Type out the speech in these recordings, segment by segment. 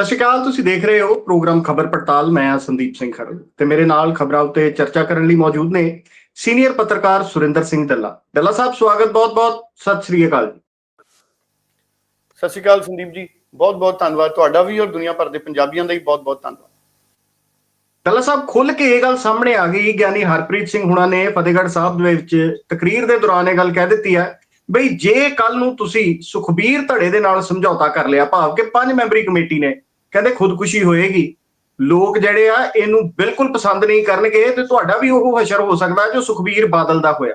ਸਤਿ ਸ਼੍ਰੀ ਅਕਾਲ ਤੁਸੀਂ ਦੇਖ ਰਹੇ ਹੋ ਪ੍ਰੋਗਰਾਮ ਖਬਰ ਪੜਤਾਲ। ਮੈਂ ਹਾਂ ਸੰਦੀਪ ਸਿੰਘ ਖਰੜ ਤੇ ਮੇਰੇ ਨਾਲ ਖਬਰਾਂ ਉੱਤੇ ਚਰਚਾ ਕਰਨ ਲਈ ਮੌਜੂਦ ਨੇ ਸੀਨੀਅਰ ਪੱਤਰਕਾਰ ਸੁਰਿੰਦਰ ਸਿੰਘ ਦੱਲਾ ਦੱਲਾ ਸਾਹਿਬ ਸਵਾਗਤ ਬਹੁਤ-ਬਹੁਤ ਸਤਿ ਸ਼੍ਰੀ ਅਕਾਲ ਜੀ। ਸਤਿ ਸ਼੍ਰੀ ਅਕਾਲ ਸੰਦੀਪ ਜੀ ਬਹੁਤ ਬਹੁਤ ਧੰਨਵਾਦ ਤੁਹਾਡਾ ਵੀ ਔਰ ਦੁਨੀਆ ਭਰ ਦੇ ਪੰਜਾਬੀਆਂ ਦਾ ਵੀ ਬਹੁਤ ਬਹੁਤ ਧੰਨਵਾਦ। ਦੱਲਾ ਸਾਹਿਬ ਖੁੱਲ ਕੇ ਇਹ ਗੱਲ ਸਾਹਮਣੇ ਆ ਗਈ ਗਿਆਨੀ ਹਰਪ੍ਰੀਤ ਸਿੰਘ ਹੁਣਾਂ ਨੇ ਫਤਿਹਗੜ੍ਹ ਸਾਹਿਬ ਦੇ ਵਿੱਚ ਤਕਰੀਰ ਦੇ ਦੌਰਾਨ ਇਹ ਗੱਲ ਕਹਿ ਦਿੱਤੀ ਹੈ ਬਈ ਜੇ ਕੱਲ ਨੂੰ ਤੁਸੀਂ ਸੁਖਬੀਰ ਧੜੇ ਦੇ ਨਾਲ ਸਮਝੌਤਾ ਕਰ ਲਿਆ ਭਾਵ ਕਿ ਪੰਜ ਮੈਂਬਰੀ ਕਮੇਟੀ ਨੇ ਕਹਿੰਦੇ ਖੁਦਕੁਸ਼ੀ ਹੋਏਗੀ। ਲੋਕ ਜਿਹੜੇ ਆ, ਇਹਨੂੰ ਬਿਲਕੁਲ ਪਸੰਦ ਨਹੀਂ ਕਰਨਗੇ ਤੇ ਤੁਹਾਡਾ ਵੀ ਉਹ ਹਸ਼ਰ ਹੋ ਸਕਦਾ ਜੋ ਸੁਖਬੀਰ ਬਾਦਲ ਦਾ ਹੋਇਆ।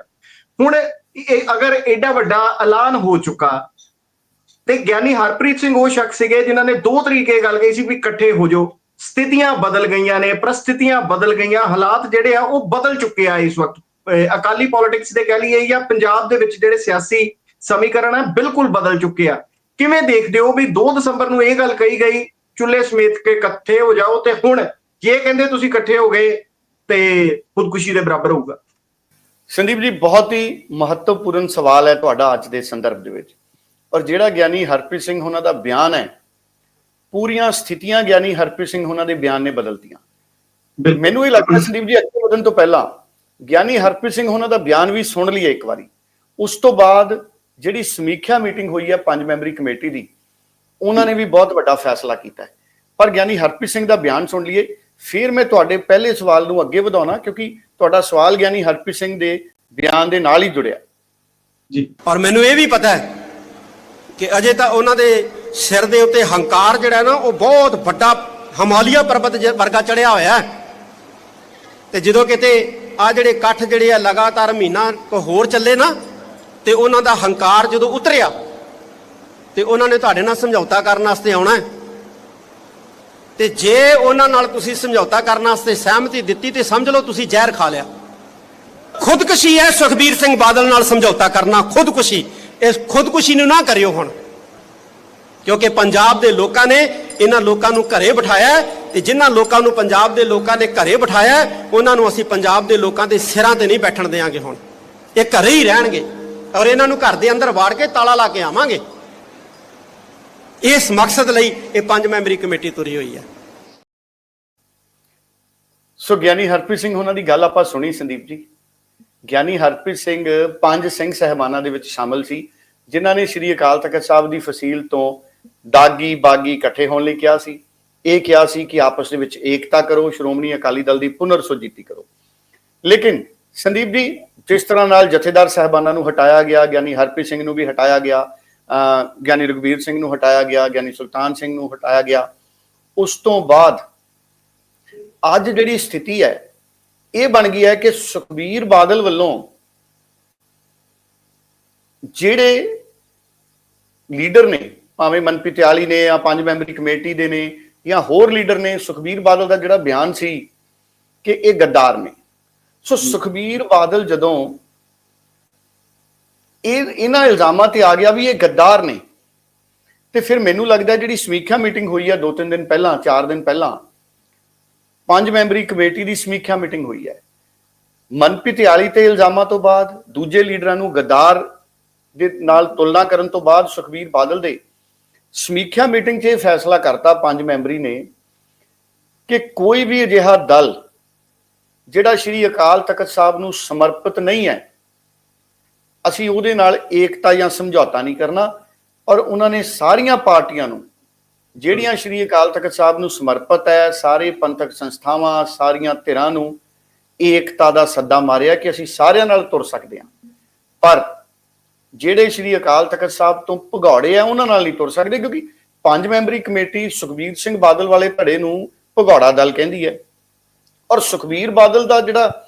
ਹੁਣ ਇਹ ਅਗਰ ਐਡਾ ਵੱਡਾ ਐਲਾਨ ਹੋ ਚੁੱਕਾ, ਤੇ ਗਿਆਨੀ ਹਰਪ੍ਰੀਤ ਸਿੰਘ ਉਹ ਸ਼ਖਸ ਸੀਗੇ ਜਿਨ੍ਹਾਂ ਨੇ ਦੋ ਤਰੀਕੇ ਗੱਲ ਕਹੀ ਸੀ ਵੀ ਇਕੱਠੇ ਹੋ ਜਾਓ। ਸਥਿਤੀਆਂ ਬਦਲ ਗਈਆਂ ਨੇ, ਪ੍ਰਸਥਿਤੀਆਂ ਬਦਲ ਗਈਆਂ, ਹਾਲਾਤ ਜਿਹੜੇ ਆ ਉਹ ਬਦਲ ਚੁੱਕੇ ਆ ਇਸ ਵਕਤ। ਅਕਾਲੀ ਪੋਲਿਟਿਕਸ ਦੇ ਕਹਿ ਲਈਏ ਜਾਂ ਪੰਜਾਬ ਦੇ ਵਿੱਚ ਜਿਹੜੇ ਸਿਆਸੀ ਸਮੀਕਰਨ ਆ, ਬਿਲਕੁਲ ਬਦਲ ਚੁੱਕੇ ਆ। ਕਿਵੇਂ ਦੇਖਦੇ ਹੋ ਵੀ 2 ਦਸੰਬਰ ਨੂੰ ਇਹ ਗੱਲ ਕਹੀ ਗਈ ਚੁੱਲ੍ਹੇ ਸਮੇਤ ਕੇ ਇਕੱਠੇ ਹੋ ਜਾਓ ਤੇ ਹੁਣ ਜੇ ਕਹਿੰਦੇ ਤੁਸੀਂ ਇਕੱਠੇ ਹੋ ਗਏ ਤੇ ਖੁਦਕੁਸ਼ੀ ਦੇ ਬਰਾਬਰ ਹੋਊਗਾ। ਸੰਦੀਪ ਜੀ ਬਹੁਤ ਹੀ ਮਹੱਤਵਪੂਰਨ ਸਵਾਲ ਹੈ ਤੁਹਾਡਾ ਅੱਜ ਦੇ ਸੰਦਰਭ ਦੇ ਵਿੱਚ। ਔਰ ਜਿਹੜਾ ਗਿਆਨੀ ਹਰਪ੍ਰੀਤ ਸਿੰਘ ਉਹਨਾਂ ਦਾ ਬਿਆਨ ਹੈ ਪੂਰੀਆਂ ਸਥਿਤੀਆਂ ਗਿਆਨੀ ਹਰਪ੍ਰੀਤ ਸਿੰਘ ਉਹਨਾਂ ਦੇ ਬਿਆਨ ਨੇ ਬਦਲਤੀਆਂ। ਮੈਨੂੰ ਇਹ ਲੱਗਦਾ ਸੰਦੀਪ ਜੀ ਅੱਗੇ ਵਧਣ ਤੋਂ ਪਹਿਲਾਂ ਗਿਆਨੀ ਹਰਪ੍ਰੀਤ ਸਿੰਘ ਉਹਨਾਂ ਦਾ ਬਿਆਨ ਵੀ ਸੁਣ ਲਈਏ ਇੱਕ ਵਾਰੀ। ਉਸ ਤੋਂ ਬਾਅਦ ਜਿਹੜੀ ਸਮੀਖਿਆ ਮੀਟਿੰਗ ਹੋਈ ਹੈ ਪੰਜ ਮੈਂਬਰੀ ਕਮੇਟੀ ਦੀ ਉਹਨਾਂ ਨੇ ਵੀ ਬਹੁਤ ਵੱਡਾ ਫੈਸਲਾ ਕੀਤਾ ਹੈ। ਪਰ ਗਿਆਨੀ ਹਰਪ੍ਰੀਤ ਸਿੰਘ ਦਾ ਬਿਆਨ ਸੁਣ ਲਈਏ। ਫਿਰ ਮੈਂ ਤੁਹਾਡੇ ਪਹਿਲੇ ਸਵਾਲ ਨੂੰ ਅੱਗੇ ਵਧਾਉਣਾ, ਕਿਉਂਕਿ ਤੁਹਾਡਾ ਸਵਾਲ ਗਿਆਨੀ ਹਰਪ੍ਰੀਤ ਸਿੰਘ ਦੇ ਬਿਆਨ ਦੇ ਨਾਲ ਹੀ ਜੁੜਿਆ। ਜੀ। ਔਰ ਮੈਨੂੰ ਇਹ ਵੀ ਪਤਾ ਹੈ ਕਿ ਅਜੇ ਤਾਂ ਉਹਨਾਂ ਦੇ ਸਿਰ ਦੇ ਉੱਤੇ ਹੰਕਾਰ ਜਿਹੜਾ ਨਾ, ਉਹ ਬਹੁਤ ਵੱਡਾ ਹਿਮਾਲਿਆ ਪਰਬਤ ਜਿ- ਵਰਗਾ ਚੜਿਆ ਹੋਇਆ ਹੈ। ਤੇ ਜਦੋਂ ਕਿਤੇ ਆ ਜਿਹੜੇ ਇਕੱਠ ਜਿਹੜੇ ਆ ਲਗਾਤਾਰ ਮਹੀਨਾ ਕੋ ਹੋਰ ਚੱਲੇ ਨਾ, ਤੇ ਉਹਨਾਂ ਦਾ ਹੰਕਾਰ ਜਦੋਂ ਉਤਰਿਆ, ਤੇ ਉਹਨਾਂ ਨੇ ਤੁਹਾਡੇ ਨਾਲ ਸਮਝੌਤਾ ਕਰਨ ਵਾਸਤੇ ਆਉਣਾ ਹੈ। ਤੇ ਜੇ ਉਹਨਾਂ ਨਾਲ ਤੁਸੀਂ ਸਮਝੌਤਾ ਕਰਨ ਵਾਸਤੇ ਸਹਿਮਤੀ ਦਿੱਤੀ, ਤੇ ਸਮਝ ਲਓ ਤੁਸੀਂ ਜ਼ਹਿਰ ਖਾ ਲਿਆ। ਖੁਦਕੁਸ਼ੀ ਹੈ ਸੁਖਬੀਰ ਸਿੰਘ ਬਾਦਲ ਨਾਲ ਸਮਝੌਤਾ ਕਰਨਾ, ਖੁਦਕੁਸ਼ੀ। ਇਸ ਖੁਦਕੁਸ਼ੀ ਨੂੰ ਨਾ ਕਰਿਓ ਹੁਣ। ਕਿਉਂਕਿ ਪੰਜਾਬ ਦੇ ਲੋਕਾਂ ਨੇ ਇਹਨਾਂ ਲੋਕਾਂ ਨੂੰ ਘਰੇ ਬਿਠਾਇਆ ਹੈ ਤੇ ਜਿਨ੍ਹਾਂ ਲੋਕਾਂ ਨੂੰ ਪੰਜਾਬ ਦੇ ਲੋਕਾਂ ਨੇ ਘਰੇ ਬਿਠਾਇਆ ਉਹਨਾਂ ਨੂੰ ਅਸੀਂ ਪੰਜਾਬ ਦੇ ਲੋਕਾਂ ਦੇ ਸਿਰਾਂ ਤੇ ਨਹੀਂ ਬੈਠਣ ਦੇਵਾਂਗੇ ਹੁਣ। ਇਹ ਘਰੇ ਹੀ ਰਹਿਣਗੇ ਔਰ ਇਹਨਾਂ ਨੂੰ ਘਰ ਦੇ ਅੰਦਰ ਵਾੜ ਕੇ ਤਾਲਾ ਲਾ ਕੇ ਆਵਾਂਗੇ। ਇਸ ਮਕਸਦ ਲਈ ਇਹ ਪੰਜ ਮੈਂਬਰੀ ਕਮੇਟੀ ਤੁਰੀ ਹੋਈ ਹੈ। ਸੋ ਗਿਆਨੀ ਹਰਪ੍ਰੀਤ ਸਿੰਘ, ਉਹਨਾਂ ਦੀ ਗੱਲ ਆਪਾਂ ਸੁਣੀ ਸੰਦੀਪ ਜੀ। ਗਿਆਨੀ ਹਰਪ੍ਰੀਤ ਸਿੰਘ ਪੰਜ ਸਿੰਘ ਸਹਿਬਾਨਾਂ ਦੇ ਵਿੱਚ ਸ਼ਾਮਲ ਸੀ, ਜਿਨ੍ਹਾਂ ਨੇ ਸ੍ਰੀ ਅਕਾਲ ਤਖਤ ਸਾਹਿਬ ਦੀ ਫਸੀਲ ਤੋਂ ਦਾਗੀ ਬਾਗੀ ਇਕੱਠੇ ਹੋਣ ਲਈ ਕਿਹਾ ਸੀ। ਇਹ ਕਿਹਾ ਸੀ ਕਿ ਆਪਸ ਦੇ ਵਿੱਚ ਏਕਤਾ ਕਰੋ, ਸ਼੍ਰੋਮਣੀ ਅਕਾਲੀ ਦਲ ਦੀ ਪੁਨਰ ਸੁਜੀਤੀ ਕਰੋ। ਲੇਕਿਨ ਸੰਦੀਪ ਜੀ, ਜਿਸ ਤਰ੍ਹਾਂ ਨਾਲ ਜਥੇਦਾਰ ਸਾਹਿਬਾਨਾਂ ਨੂੰ ਹਟਾਇਆ ਗਿਆ, ਗਿਆਨੀ ਹਰਪ੍ਰੀਤ ਸਿੰਘ ਨੂੰ ਵੀ ਹਟਾਇਆ ਗਿਆ ਗਿਆਨੀ ਰਘਵੀਰ ਸਿੰਘ ਨੂੰ ਹਟਾਇਆ ਗਿਆ, ਗਿਆਨੀ ਸੁਲਤਾਨ ਸਿੰਘ ਨੂੰ ਹਟਾਇਆ ਗਿਆ। ਉਸ ਤੋਂ ਬਾਅਦ ਅੱਜ ਜਿਹੜੀ ਸਥਿਤੀ ਹੈ, ਇਹ ਬਣ ਗਈ ਹੈ ਕਿ ਸੁਖਬੀਰ ਬਾਦਲ ਵੱਲੋਂ ਜਿਹੜੇ ਲੀਡਰ ਨੇ, ਭਾਵੇਂ ਮਨਪ੍ਰੀਤ ਆਲੀ ਨੇ ਜਾਂ ਪੰਜ ਮੈਂਬਰੀ ਕਮੇਟੀ ਦੇ ਨੇ ਜਾਂ ਹੋਰ ਲੀਡਰ ਨੇ, ਸੁਖਬੀਰ ਬਾਦਲ ਦਾ ਜਿਹੜਾ ਬਿਆਨ ਸੀ ਕਿ ਇਹ ਗੱਦਾਰ ਨੇ। ਸੋ ਸੁਖਬੀਰ ਬਾਦਲ ਜਦੋਂ ਇਹ ਇਹਨਾਂ ਇਲਜ਼ਾਮਾਂ ਤੇ ਆ ਗਿਆ ਵੀ ਇਹ ਗੱਦਾਰ ਨੇ। ਤੇ ਫਿਰ ਮੈਨੂੰ ਲੱਗਦਾ ਜਿਹੜੀ ਸਮੀਖਿਆ ਮੀਟਿੰਗ ਹੋਈ ਹੈ ਦੋ ਤਿੰਨ ਦਿਨ ਪਹਿਲਾਂ, ਚਾਰ ਦਿਨ ਪਹਿਲਾਂ, ਪੰਜ ਮੈਂਬਰੀ ਕਮੇਟੀ ਦੀ ਸਮੀਖਿਆ ਮੀਟਿੰਗ ਹੋਈ ਹੈ। ਮਨਪ੍ਰੀਤ ਆਲੀ ਤੇ ਇਲਜ਼ਾਮਾਂ ਤੋਂ ਬਾਅਦ ਦੂਜੇ ਲੀਡਰਾਂ ਨੂੰ ਗੱਦਾਰ ਦੇ ਨਾਲ ਤੁਲਨਾ ਕਰਨ ਤੋਂ ਬਾਅਦ ਸੁਖਬੀਰ ਬਾਦਲ ਦੇ ਸਮੀਖਿਆ ਮੀਟਿੰਗ 'ਚ ਇਹ ਫੈਸਲਾ ਕਰਤਾ ਪੰਜ ਮੈਂਬਰੀ ਨੇ ਕਿ ਕੋਈ ਵੀ ਅਜਿਹਾ ਦਲ ਜਿਹੜਾ ਸ਼੍ਰੀ ਅਕਾਲ ਤਖਤ ਸਾਹਿਬ ਨੂੰ ਸਮਰਪਿਤ ਨਹੀਂ ਹੈ ਅਸੀਂ ਉਹਦੇ ਨਾਲ ਏਕਤਾ ਜਾਂ ਸਮਝੌਤਾ ਨਹੀਂ ਕਰਨਾ। ਔਰ ਉਹਨਾਂ ਨੇ ਸਾਰੀਆਂ ਪਾਰਟੀਆਂ ਨੂੰ, ਜਿਹੜੀਆਂ ਸ਼੍ਰੀ ਅਕਾਲ ਤਖਤ ਸਾਹਿਬ ਨੂੰ ਸਮਰਪਿਤ ਹੈ, ਸਾਰੇ ਪੰਥਕ ਸੰਸਥਾਵਾਂ, ਸਾਰੀਆਂ ਧਿਰਾਂ ਨੂੰ ਏਕਤਾ ਦਾ ਸੱਦਾ ਮਾਰਿਆ ਕਿ ਅਸੀਂ ਸਾਰਿਆਂ ਨਾਲ ਤੁਰ ਸਕਦੇ ਹਾਂ। ਪਰ ਜਿਹੜੇ ਸ਼੍ਰੀ ਅਕਾਲ ਤਖਤ ਸਾਹਿਬ ਤੋਂ ਭਗੌੜੇ ਆ, ਉਹਨਾਂ ਨਾਲ ਨਹੀਂ ਤੁਰ ਸਕਦੇ, ਕਿਉਂਕਿ ਪੰਜ ਮੈਂਬਰੀ ਕਮੇਟੀ ਸੁਖਬੀਰ ਸਿੰਘ ਬਾਦਲ ਵਾਲੇ ਧੜੇ ਨੂੰ ਭਗੌੜਾ ਦਲ ਕਹਿੰਦੀ ਹੈ। ਔਰ ਸੁਖਬੀਰ ਬਾਦਲ ਦਾ ਜਿਹੜਾ,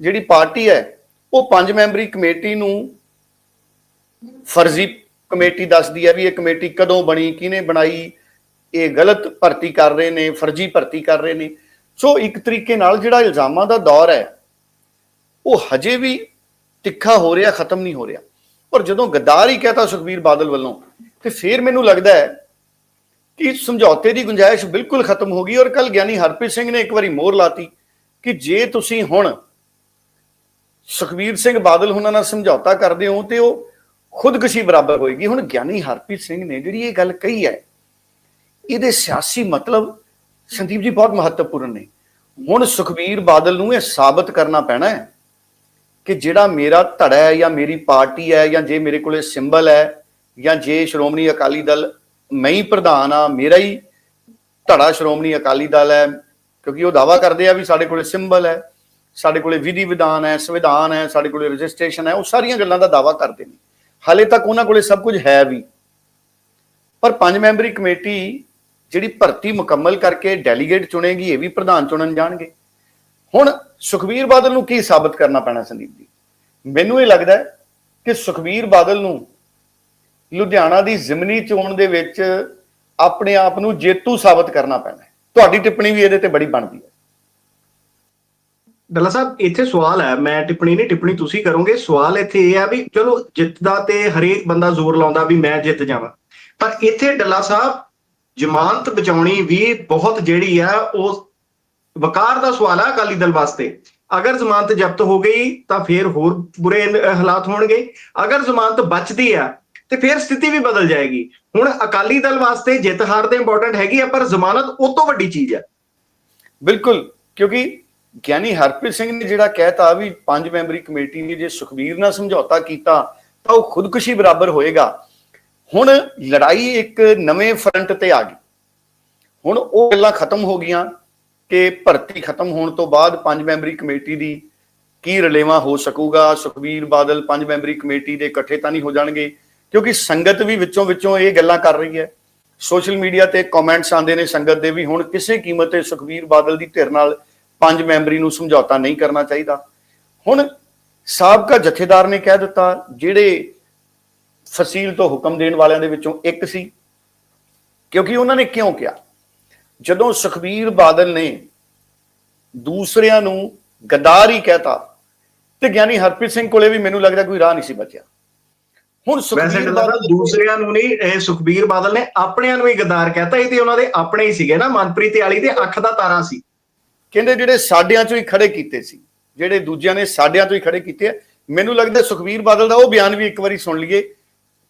ਜਿਹੜੀ ਪਾਰਟੀ ਹੈ ਉਹ ਪੰਜ ਮੈਂਬਰੀ ਕਮੇਟੀ ਨੂੰ ਫਰਜ਼ੀ ਕਮੇਟੀ ਦੱਸਦੀ ਹੈ ਵੀ ਇਹ ਕਮੇਟੀ ਕਦੋਂ ਬਣੀ, ਕਿਹਨੇ ਬਣਾਈ, ਇਹ ਗਲਤ ਭਰਤੀ ਕਰ ਰਹੇ ਨੇ, ਫਰਜ਼ੀ ਭਰਤੀ ਕਰ ਰਹੇ ਨੇ। ਸੋ ਇੱਕ ਤਰੀਕੇ ਨਾਲ ਜਿਹੜਾ ਇਲਜ਼ਾਮਾਂ ਦਾ ਦੌਰ ਹੈ, ਉਹ ਹਜੇ ਵੀ ਤਿੱਖਾ ਹੋ ਰਿਹਾ, ਖਤਮ ਨਹੀਂ ਹੋ ਰਿਹਾ। ਔਰ ਜਦੋਂ ਗੱਦਾਰ ਹੀ ਕਹਤਾ ਸੁਖਬੀਰ ਬਾਦਲ ਵੱਲੋਂ, ਤੇ ਫਿਰ ਮੈਨੂੰ ਲੱਗਦਾ ਹੈ ਕਿ ਸਮਝੌਤੇ ਦੀ ਗੁੰਜਾਇਸ਼ ਬਿਲਕੁਲ ਖਤਮ ਹੋ ਗਈ। ਔਰ ਕੱਲ ਗਿਆਨੀ ਹਰਪ੍ਰੀਤ ਸਿੰਘ ਨੇ ਇੱਕ ਵਾਰੀ ਮੋਹਰ ਲਾਤੀ ਕਿ ਜੇ ਤੁਸੀਂ ਹੁਣ ਸੁਖਬੀਰ ਸਿੰਘ ਬਾਦਲ ਹੁਣਾਂ ਨਾਲ ਸਮਝੌਤਾ ਕਰਦੇ ਹੋ ਤੇ ਉਹ ਖੁਦਕੁਸ਼ੀ ਬਰਾਬਰ ਹੋਏਗੀ। ਹੁਣ ਗਿਆਨੀ ਹਰਪ੍ਰੀਤ ਸਿੰਘ ਨੇ ਜਿਹੜੀ ਇਹ ਗੱਲ ਕਹੀ ਹੈ, ਇਹਦੇ ਸਿਆਸੀ ਮਤਲਬ ਸੰਦੀਪ ਜੀ ਬਹੁਤ ਮਹੱਤਵਪੂਰਨ ਨੇ। ਹੁਣ ਸੁਖਬੀਰ ਬਾਦਲ ਨੂੰ ਇਹ ਸਾਬਤ ਕਰਨਾ ਪੈਣਾ ਹੈ ਕਿ ਜਿਹੜਾ ਮੇਰਾ ਧੜਾ ਹੈ ਜਾਂ ਮੇਰੀ ਪਾਰਟੀ ਹੈ ਜਾਂ ਜੇ ਮੇਰੇ ਕੋਲੇ ਸਿੰਬਲ ਹੈ ਜਾਂ ਜੇ ਸ਼੍ਰੋਮਣੀ ਅਕਾਲੀ ਦਲ ਮੈਂ ਹੀ ਪ੍ਰਧਾਨ ਆ ਮੇਰਾ ਹੀ ਧੜਾ ਸ਼੍ਰੋਮਣੀ ਅਕਾਲੀ ਦਲ ਹੈ, ਕਿਉਂਕਿ ਉਹ ਦਾਵਾ ਕਰਦੇ ਆ ਵੀ ਸਾਡੇ ਕੋਲੇ ਸਿੰਬਲ ਹੈ। ਸਾਡੇ ਕੋਲੇ ਵਿਧੀ ਵਿਧਾਨ ਹੈ, ਸੰਵਿਧਾਨ ਹੈ, ਸਾਡੇ ਕੋਲੇ ਰਜਿਸਟ੍ਰੇਸ਼ਨ ਹੈ, ਉਹ ਸਾਰੀਆਂ ਗੱਲਾਂ ਦਾ ਦਾਵਾ ਕਰਦੇ ਨੇ। ਹਾਲੇ ਤੱਕ ਉਹਨਾਂ ਕੋਲੇ ਸਭ ਕੁਝ ਹੈ ਵੀ। ਪਰ ਪੰਜ ਮੈਂਬਰੀ ਕਮੇਟੀ ਜਿਹੜੀ ਭਰਤੀ ਮੁਕੰਮਲ ਕਰਕੇ ਡੈਲੀਗੇਟ ਚੁਣੇਗੀ, ਇਹ ਵੀ ਪ੍ਰਧਾਨ ਚੁਣਨ ਜਾਣਗੇ। ਹੁਣ ਸੁਖਬੀਰ ਬਾਦਲ ਨੂੰ ਕੀ ਸਾਬਤ ਕਰਨਾ ਪੈਣਾ ਸੰਦੀਪ ਜੀ? ਮੈਨੂੰ ਇਹ ਲੱਗਦਾ ਹੈ ਕਿ ਸੁਖਬੀਰ ਬਾਦਲ ਨੂੰ ਲੁਧਿਆਣਾ ਦੀ ਜ਼ਿਮਨੀ ਚੋਣ ਦੇ ਵਿੱਚ ਆਪਣੇ ਆਪ ਨੂੰ ਜੇਤੂ ਸਾਬਤ ਕਰਨਾ ਪੈਣਾ ਤੁਹਾਡੀ ਟਿੱਪਣੀ ਵੀ ਇਹਦੇ ਤੇ ਬੜੀ ਬਣਦੀ ਹੈ। ਡੱਲਾ ਸਾਹਿਬ, ਇੱਥੇ ਸਵਾਲ ਹੈ, ਮੈਂ ਟਿੱਪਣੀ ਨਹੀਂ, ਟਿੱਪਣੀ ਤੁਸੀਂ ਕਰੋਗੇ, ਸਵਾਲ ਇੱਥੇ ਇਹ ਹੈ ਵੀ ਚਲੋ ਜਿੱਤਦਾ ਤੇ ਹਰੇਕ ਬੰਦਾ ਜ਼ੋਰ ਲਾਉਂਦਾ ਵੀ ਮੈਂ ਜਿੱਤ ਜਾਵਾਂ। ਪਰ ਇੱਥੇ ਡੱਲਾ ਸਾਹਿਬ, ਜ਼ਮਾਨਤ ਬਚਾਉਣੀ ਵੀ ਬਹੁਤ ਜਿਹੜੀ ਆ, ਉਹ ਵਕਾਰ ਦਾ ਸਵਾਲ ਆ ਅਕਾਲੀ ਦਲ ਵਾਸਤੇ। ਅਗਰ ਜ਼ਮਾਨਤ ਜ਼ਬਤ ਹੋ ਗਈ, ਤਾਂ ਫਿਰ ਹੋਰ ਬੁਰੇ ਹਾਲਾਤ ਹੋਣਗੇ। ਅਗਰ ਜ਼ਮਾਨਤ ਬਚਦੀ ਆ, ਤੇ ਫਿਰ ਸਥਿਤੀ ਵੀ ਬਦਲ ਜਾਏਗੀ। ਹੁਣ ਅਕਾਲੀ ਦਲ ਵਾਸਤੇ ਜਿੱਤ ਹਾਰ ਤੇ ਇੰਪੋਰਟੈਂਟ ਹੈਗੀ ਆ, ਪਰ ਜ਼ਮਾਨਤ ਉਹ ਤੋਂ ਵੱਡੀ ਚੀਜ਼ ਆ। ਬਿਲਕੁਲ, ਕਿਉਂਕਿ ਗਿਆਨੀ ਹਰਪ੍ਰੀਤ ਸਿੰਘ ਨੇ ਜਿਹੜਾ ਕਹਿਤਾ ਵੀ ਪੰਜ ਮੈਂਬਰੀ ਕਮੇਟੀ ਨੇ ਜੇ ਸੁਖਬੀਰ ਨਾਲ ਸਮਝੌਤਾ ਕੀਤਾ ਤਾਂ ਉਹ ਖੁਦਕੁਸ਼ੀ ਬਰਾਬਰ ਹੋਏਗਾ। ਹੁਣ ਲੜਾਈ ਇੱਕ ਨਵੇਂ ਫਰੰਟ ਤੇ ਆ ਗਈ। ਹੁਣ ਉਹ ਗੱਲਾਂ ਖਤਮ ਹੋ ਗਈਆਂ ਕਿ ਭਰਤੀ ਖਤਮ ਹੋਣ ਤੋਂ ਬਾਅਦ ਪੰਜ ਮੈਂਬਰੀ ਕਮੇਟੀ ਦੀ ਕੀ ਰਲੇਵਾ ਹੋ ਸਕੂਗਾ? ਸੁਖਬੀਰ ਬਾਦਲ ਪੰਜ ਮੈਂਬਰੀ ਕਮੇਟੀ ਦੇ ਇਕੱਠੇ ਤਾਂ ਨਹੀਂ ਹੋ ਜਾਣਗੇ, ਕਿਉਂਕਿ ਸੰਗਤ ਵੀ ਵਿੱਚੋਂ ਵਿੱਚੋਂ ਇਹ ਗੱਲਾਂ ਕਰ ਰਹੀ ਹੈ। ਸੋਸ਼ਲ ਮੀਡੀਆ ਤੇ ਕਮੈਂਟਸ ਆਉਂਦੇ ਨੇ ਸੰਗਤ ਦੇ ਵੀ ਹੁਣ ਕਿਸੇ ਕੀਮਤ ਤੇ ਸੁਖਬੀਰ ਬਾਦਲ ਦੀ ਧਿਰ ਨਾਲ ਪੰਜ ਮੈਂਬਰੀ ਨੂੰ ਸਮਝੌਤਾ ਨਹੀਂ ਕਰਨਾ ਚਾਹੀਦਾ। ਹੁਣ ਸਾਬਕਾ ਜਥੇਦਾਰ ਨੇ ਕਹਿ ਦਿੱਤਾ ਜਿਹੜੇ ਫਸੀਲ ਤੋਂ ਹੁਕਮ ਦੇਣ ਵਾਲਿਆਂ ਦੇ ਵਿੱਚੋਂ ਇੱਕ ਸੀ। ਕਿਉਂਕਿ ਉਹਨਾਂ ਨੇ ਕਿਉਂ ਕਿਹਾ? ਜਦੋਂ ਸੁਖਬੀਰ ਬਾਦਲ ਨੇ ਦੂਸਰਿਆਂ ਨੂੰ ਗਦਾਰ ਹੀ ਕਹਿਤਾ ਤੇ ਗਿਆਨੀ ਹਰਪ੍ਰੀਤ ਸਿੰਘ ਕੋਲੇ ਵੀ ਮੈਨੂੰ ਲੱਗਦਾ ਕੋਈ ਰਾਹ ਨਹੀਂ ਸੀ ਬਚਿਆ। ਹੁਣ ਸੁਖਬੀਰ ਬਾਦਲ ਦੂਸਰਿਆਂ ਨੂੰ ਨਹੀਂ ਇਹ ਸੁਖਬੀਰ ਬਾਦਲ ਨੇ ਆਪਣਿਆਂ ਨੂੰ ਹੀ ਗਦਾਰ ਕਹਿਤਾ ਇਹ ਤੇ ਉਹਨਾਂ ਦੇ ਆਪਣੇ ਹੀ ਸੀਗੇ ਨਾ ਮਨਪ੍ਰੀਤ ਵਾਲੀ ਤੇ ਅੱਖ ਦਾ ਤਾਰਾ ਸੀ। ਕਹਿੰਦੇ ਜਿਹੜੇ ਸਾਡਿਆਂ ਚੋਂ ਹੀ ਖੜੇ ਕੀਤੇ ਸੀ, ਜਿਹੜੇ ਦੂਜਿਆਂ ਨੇ ਸਾਡਿਆਂ ਤੋਂ ਹੀ ਖੜੇ ਕੀਤੇ ਆ, ਮੈਨੂੰ ਲੱਗਦਾ ਸੁਖਬੀਰ ਬਾਦਲ ਦਾ ਉਹ ਬਿਆਨ ਵੀ ਇੱਕ ਵਾਰੀ ਸੁਣ ਲਈਏ,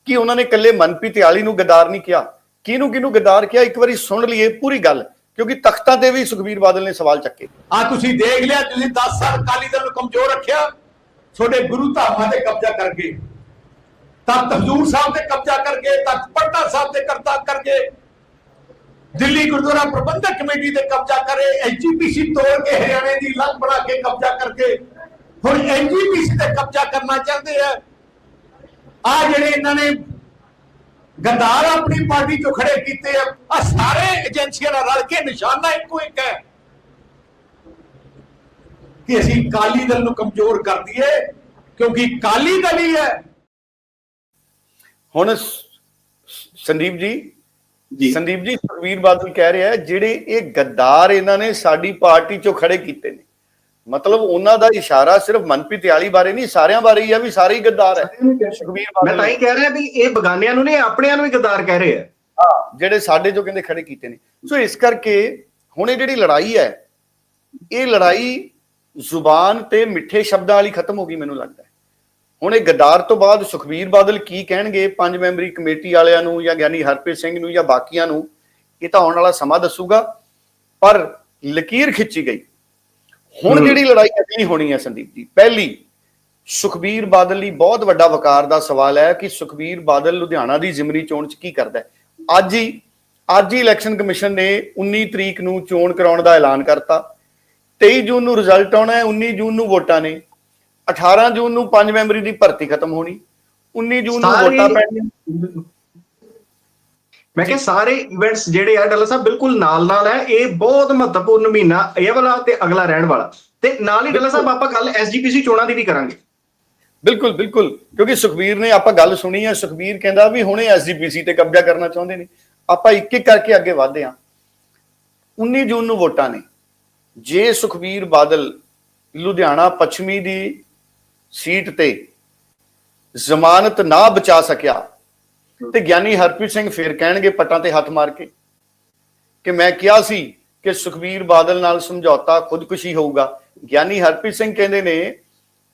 ਕਿ ਉਹਨਾਂ ਨੇ ਇਕੱਲੇ ਮਨਪ੍ਰੀਤ ਆਲੀ ਨੂੰ ਗਦਾਰ ਨਹੀਂ ਕਿਹਾ, ਕਿਹਨੂੰ ਕਿਹਨੂੰ ਗਦਾਰ ਕਿਹਾ, ਇੱਕ ਵਾਰੀ ਸੁਣ ਲਈਏ ਪੂਰੀ ਗੱਲ, ਕਿਉਂਕਿ ਤਖਤਾਂ ਤੇ ਵੀ ਸੁਖਬੀਰ ਬਾਦਲ ਨੇ ਸਵਾਲ ਚੱਕੇ। ਆ ਤੁਸੀਂ ਦੇਖ ਲਿਆ, ਤੁਸੀਂ 10 ਸਾਲ ਅਕਾਲੀ ਦਲ ਨੂੰ ਕਮਜ਼ੋਰ ਰੱਖਿਆ, ਤੁਹਾਡੇ ਗੁਰੂ ਧਾਮਾਂ ਤੇ ਕਬਜ਼ਾ ਕਰਕੇ ਤਖਤ ਹਜ਼ੂਰ ਸਾਹਿਬ ਤੇ ਕਬਜ਼ਾ ਕਰਕੇ ਤਖਤ ਪਟਨਾ ਸਾਹਿਬ ਤੇ ਕਰਤਾ ਕਰਕੇ ਦਿੱਲੀ ਗੁਰਦੁਆਰਾ ਪ੍ਰਬੰਧਕ ਕਮੇਟੀ ਤੇ ਕਬਜ਼ਾ ਕਰੇ ਐਜੀਪੀਸੀ ਤੋੜ ਕੇ ਹਰਿਆਣੇ ਦੀ ਲੰਗ ਬਣਾ ਕੇ ਕਬਜ਼ਾ ਕਰਕੇ। ਹੁਣ ਐਜੀਪੀਸੀ ਤੇ ਕਬਜ਼ਾ ਕਰਨਾ ਚਾਹੁੰਦੇ ਆ। ਆ ਜਿਹੜੇ ਇਹਨਾਂ ਨੇ ਗੰਦਾਰ ਆਪਣੀ ਪਾਰਟੀ ਚੋਂ ਖੜੇ ਕੀਤੇ ਆ ਆ ਸਾਰੇ ਏਜੰਸੀਆਂ ਨਾਲ ਰਲ ਕੇ ਨਿਸ਼ਾਨਾ ਇੱਕੋ ਇੱਕ ਹੈ। ਕਿ ਅਸੀਂ ਕਾਲੀ ਦਲ ਨੂੰ ਕਮਜ਼ੋਰ ਕਰ ਦਈਏ, ਕਿਉਂਕਿ ਕਾਲੀ ਦਲ ਹੀ ਹੈ। ਹੁਣ ਸੰਦੀਪ ਜੀ ਜੀ। ਸੰਦੀਪ ਜੀ ਸੁਖਬੀਰ ਬਾਦਲ ਕਹਿ ਰਿਹਾ ਜਿਹੜੇ ਇਹ ਗੱਦਾਰ ਇਹਨਾਂ ਨੇ ਸਾਡੀ ਪਾਰਟੀ ਚੋਂ ਖੜੇ ਕੀਤੇ ਨੇ। ਮਤਲਬ ਉਹਨਾਂ ਦਾ ਇਸ਼ਾਰਾ ਸਿਰਫ ਮਨਪ੍ਰੀਤ ਆਲੀ ਬਾਰੇ ਨਹੀਂ ਸਾਰਿਆਂ ਬਾਰੇ ਹੀ ਆ ਵੀ ਸਾਰੇ ਹੀ ਗੱਦਾਰ ਹੈ। ਸੁਖਬੀਰ ਮੈਂ ਬਾਦਲ ਤਾਂ ਹੀ ਕਹਿ ਰਿਹਾ ਵੀ ਇਹ ਬਗਾਨਿਆਂ ਨੂੰ ਨਹੀਂ ਆਪਣਿਆਂ ਨੂੰ ਹੀ ਗਦਾਰ ਕਹਿ ਰਹੇ ਆ। ਹਾਂ, ਜਿਹੜੇ ਸਾਡੇ ਜੋ ਕਹਿੰਦੇ ਖੜੇ ਕੀਤੇ ਨੇ। ਸੋ ਇਸ ਕਰਕੇ ਹੁਣ ਇਹ ਜਿਹੜੀ ਲੜਾਈ ਹੈ ਇਹ ਲੜਾਈ ਜ਼ੁਬਾਨ ਤੇ ਮਿੱਠੇ ਸ਼ਬਦਾਂ ਵਾਲੀ ਖਤਮ ਹੋ ਗਈ ਮੈਨੂੰ ਲੱਗਦਾ ਹੁਣ ਇਹ ਗਦਾਰ ਤੋਂ ਬਾਅਦ ਸੁਖਬੀਰ ਬਾਦਲ ਕੀ ਕਹਿਣਗੇ? ਪੰਜ ਮੈਂਬਰੀ ਕਮੇਟੀ ਵਾਲਿਆਂ ਨੂੰ ਜਾਂ ਗਿਆਨੀ ਹਰਪ੍ਰੀਤ ਸਿੰਘ ਨੂੰ ਜਾਂ ਬਾਕੀਆਂ ਨੂੰ? ਇਹ ਤਾਂ ਆਉਣ ਵਾਲਾ ਸਮਾਂ ਦੱਸੂਗਾ ਪਰ ਲਕੀਰ ਖਿੱਚੀ ਗਈ। ਹੁਣ। ਜਿਹੜੀ ਲੜਾਈ ਅਗਲੀ ਹੋਣੀ ਹੈ ਸੰਦੀਪ ਜੀ ਪਹਿਲੀ ਸੁਖਬੀਰ ਬਾਦਲ ਲਈ ਬਹੁਤ ਵੱਡਾ ਵਕਾਰ ਦਾ ਸਵਾਲ ਹੈ ਕਿ ਸੁਖਬੀਰ ਬਾਦਲ ਲੁਧਿਆਣਾ ਦੀ ਜ਼ਿਮਨੀ ਚੋਣ 'ਚ ਕੀ ਕਰਦਾ ਹੈ? ਅੱਜ ਹੀ ਅੱਜ ਹੀ ਇਲੈਕਸ਼ਨ ਕਮਿਸ਼ਨ ਨੇ 19 ਤਰੀਕ ਨੂੰ ਚੋਣ ਕਰਾਉਣ ਦਾ ਐਲਾਨ ਕਰਤਾ। 23 ਜੂਨ ਨੂੰ ਰਿਜ਼ਲਟ ਆਉਣਾ ਹੈ 19 ਜੂਨ ਨੂੰ ਵੋਟਾਂ ਨੇ। 18 ਜੂਨ ਨੂੰ ਪੰਜ ਮੈਂਬਰੀ ਦੀ ਭਰਤੀ ਖਤਮ ਹੋਣੀ 19 ਜੂਨ ਨੂੰ ਵੋਟਾਂ ਪੈਣੀਆਂ। ਮੈਂ ਕਿਹਾ ਸਾਰੇ ਇਵੈਂਟਸ ਜਿਹੜੇ ਆ ਡੱਲਾ ਸਾਹਿਬ ਬਿਲਕੁਲ ਨਾਲ ਨਾਲ ਹੈ ਇਹ ਬਹੁਤ ਮਹੱਤਵਪੂਰਨ ਮਹੀਨਾ ਇਹ ਵਾਲਾ ਤੇ ਅਗਲਾ ਰਹਿਣ ਵਾਲਾ। ਤੇ ਨਾਲ ਹੀ ਡੱਲਾ ਸਾਹਿਬ ਆਪਾਂ ਗੱਲ ਐਸਜੀਪੀਸੀ ਚੋਣਾਂ ਦੀ ਵੀ ਕਰਾਂਗੇ। ਬਿਲਕੁਲ ਬਿਲਕੁਲ। ਕਿਉਂਕਿ ਸੁਖਬੀਰ ਨੇ ਆਪਾਂ ਗੱਲ ਸੁਣੀ ਹੈ ਸੁਖਬੀਰ ਕਹਿੰਦਾ ਵੀ ਹੁਣੇ ਐਸਜੀਪੀਸੀ ਤੇ ਕਬਜ਼ਾ ਕਰਨਾ ਚਾਹੁੰਦੇ ਨੇ। ਆਪਾਂ ਇੱਕ ਇੱਕ ਕਰਕੇ ਅੱਗੇ ਵਧਦੇ ਹਾਂ 19 ਜੂਨ ਨੂੰ ਵੋਟਾਂ ਨੇ। ਜੇ ਸੁਖਬੀਰ ਬਾਦਲ ਲੁਧਿਆਣਾ ਪੱਛਮੀ ਦੀ ਸੀਟ ਤੇ ਜ਼ਮਾਨਤ ਨਾ ਬਚਾ ਸਕਿਆ। ਤੇ ਗਿਆਨੀ ਹਰਪ੍ਰੀਤ ਸਿੰਘ ਫੇਰ ਕਹਿਣਗੇ ਪੱਟਾਂ ਤੇ ਹੱਥ ਮਾਰ ਕੇ ਕਿ ਮੈਂ ਕਿਹਾ ਸੀ ਕਿ ਸੁਖਬੀਰ ਬਾਦਲ ਨਾਲ ਸਮਝੌਤਾ ਖੁਦਕੁਸ਼ੀ ਹੋਊਗਾ। ਗਿਆਨੀ ਹਰਪ੍ਰੀਤ ਸਿੰਘ ਕਹਿੰਦੇ ਨੇ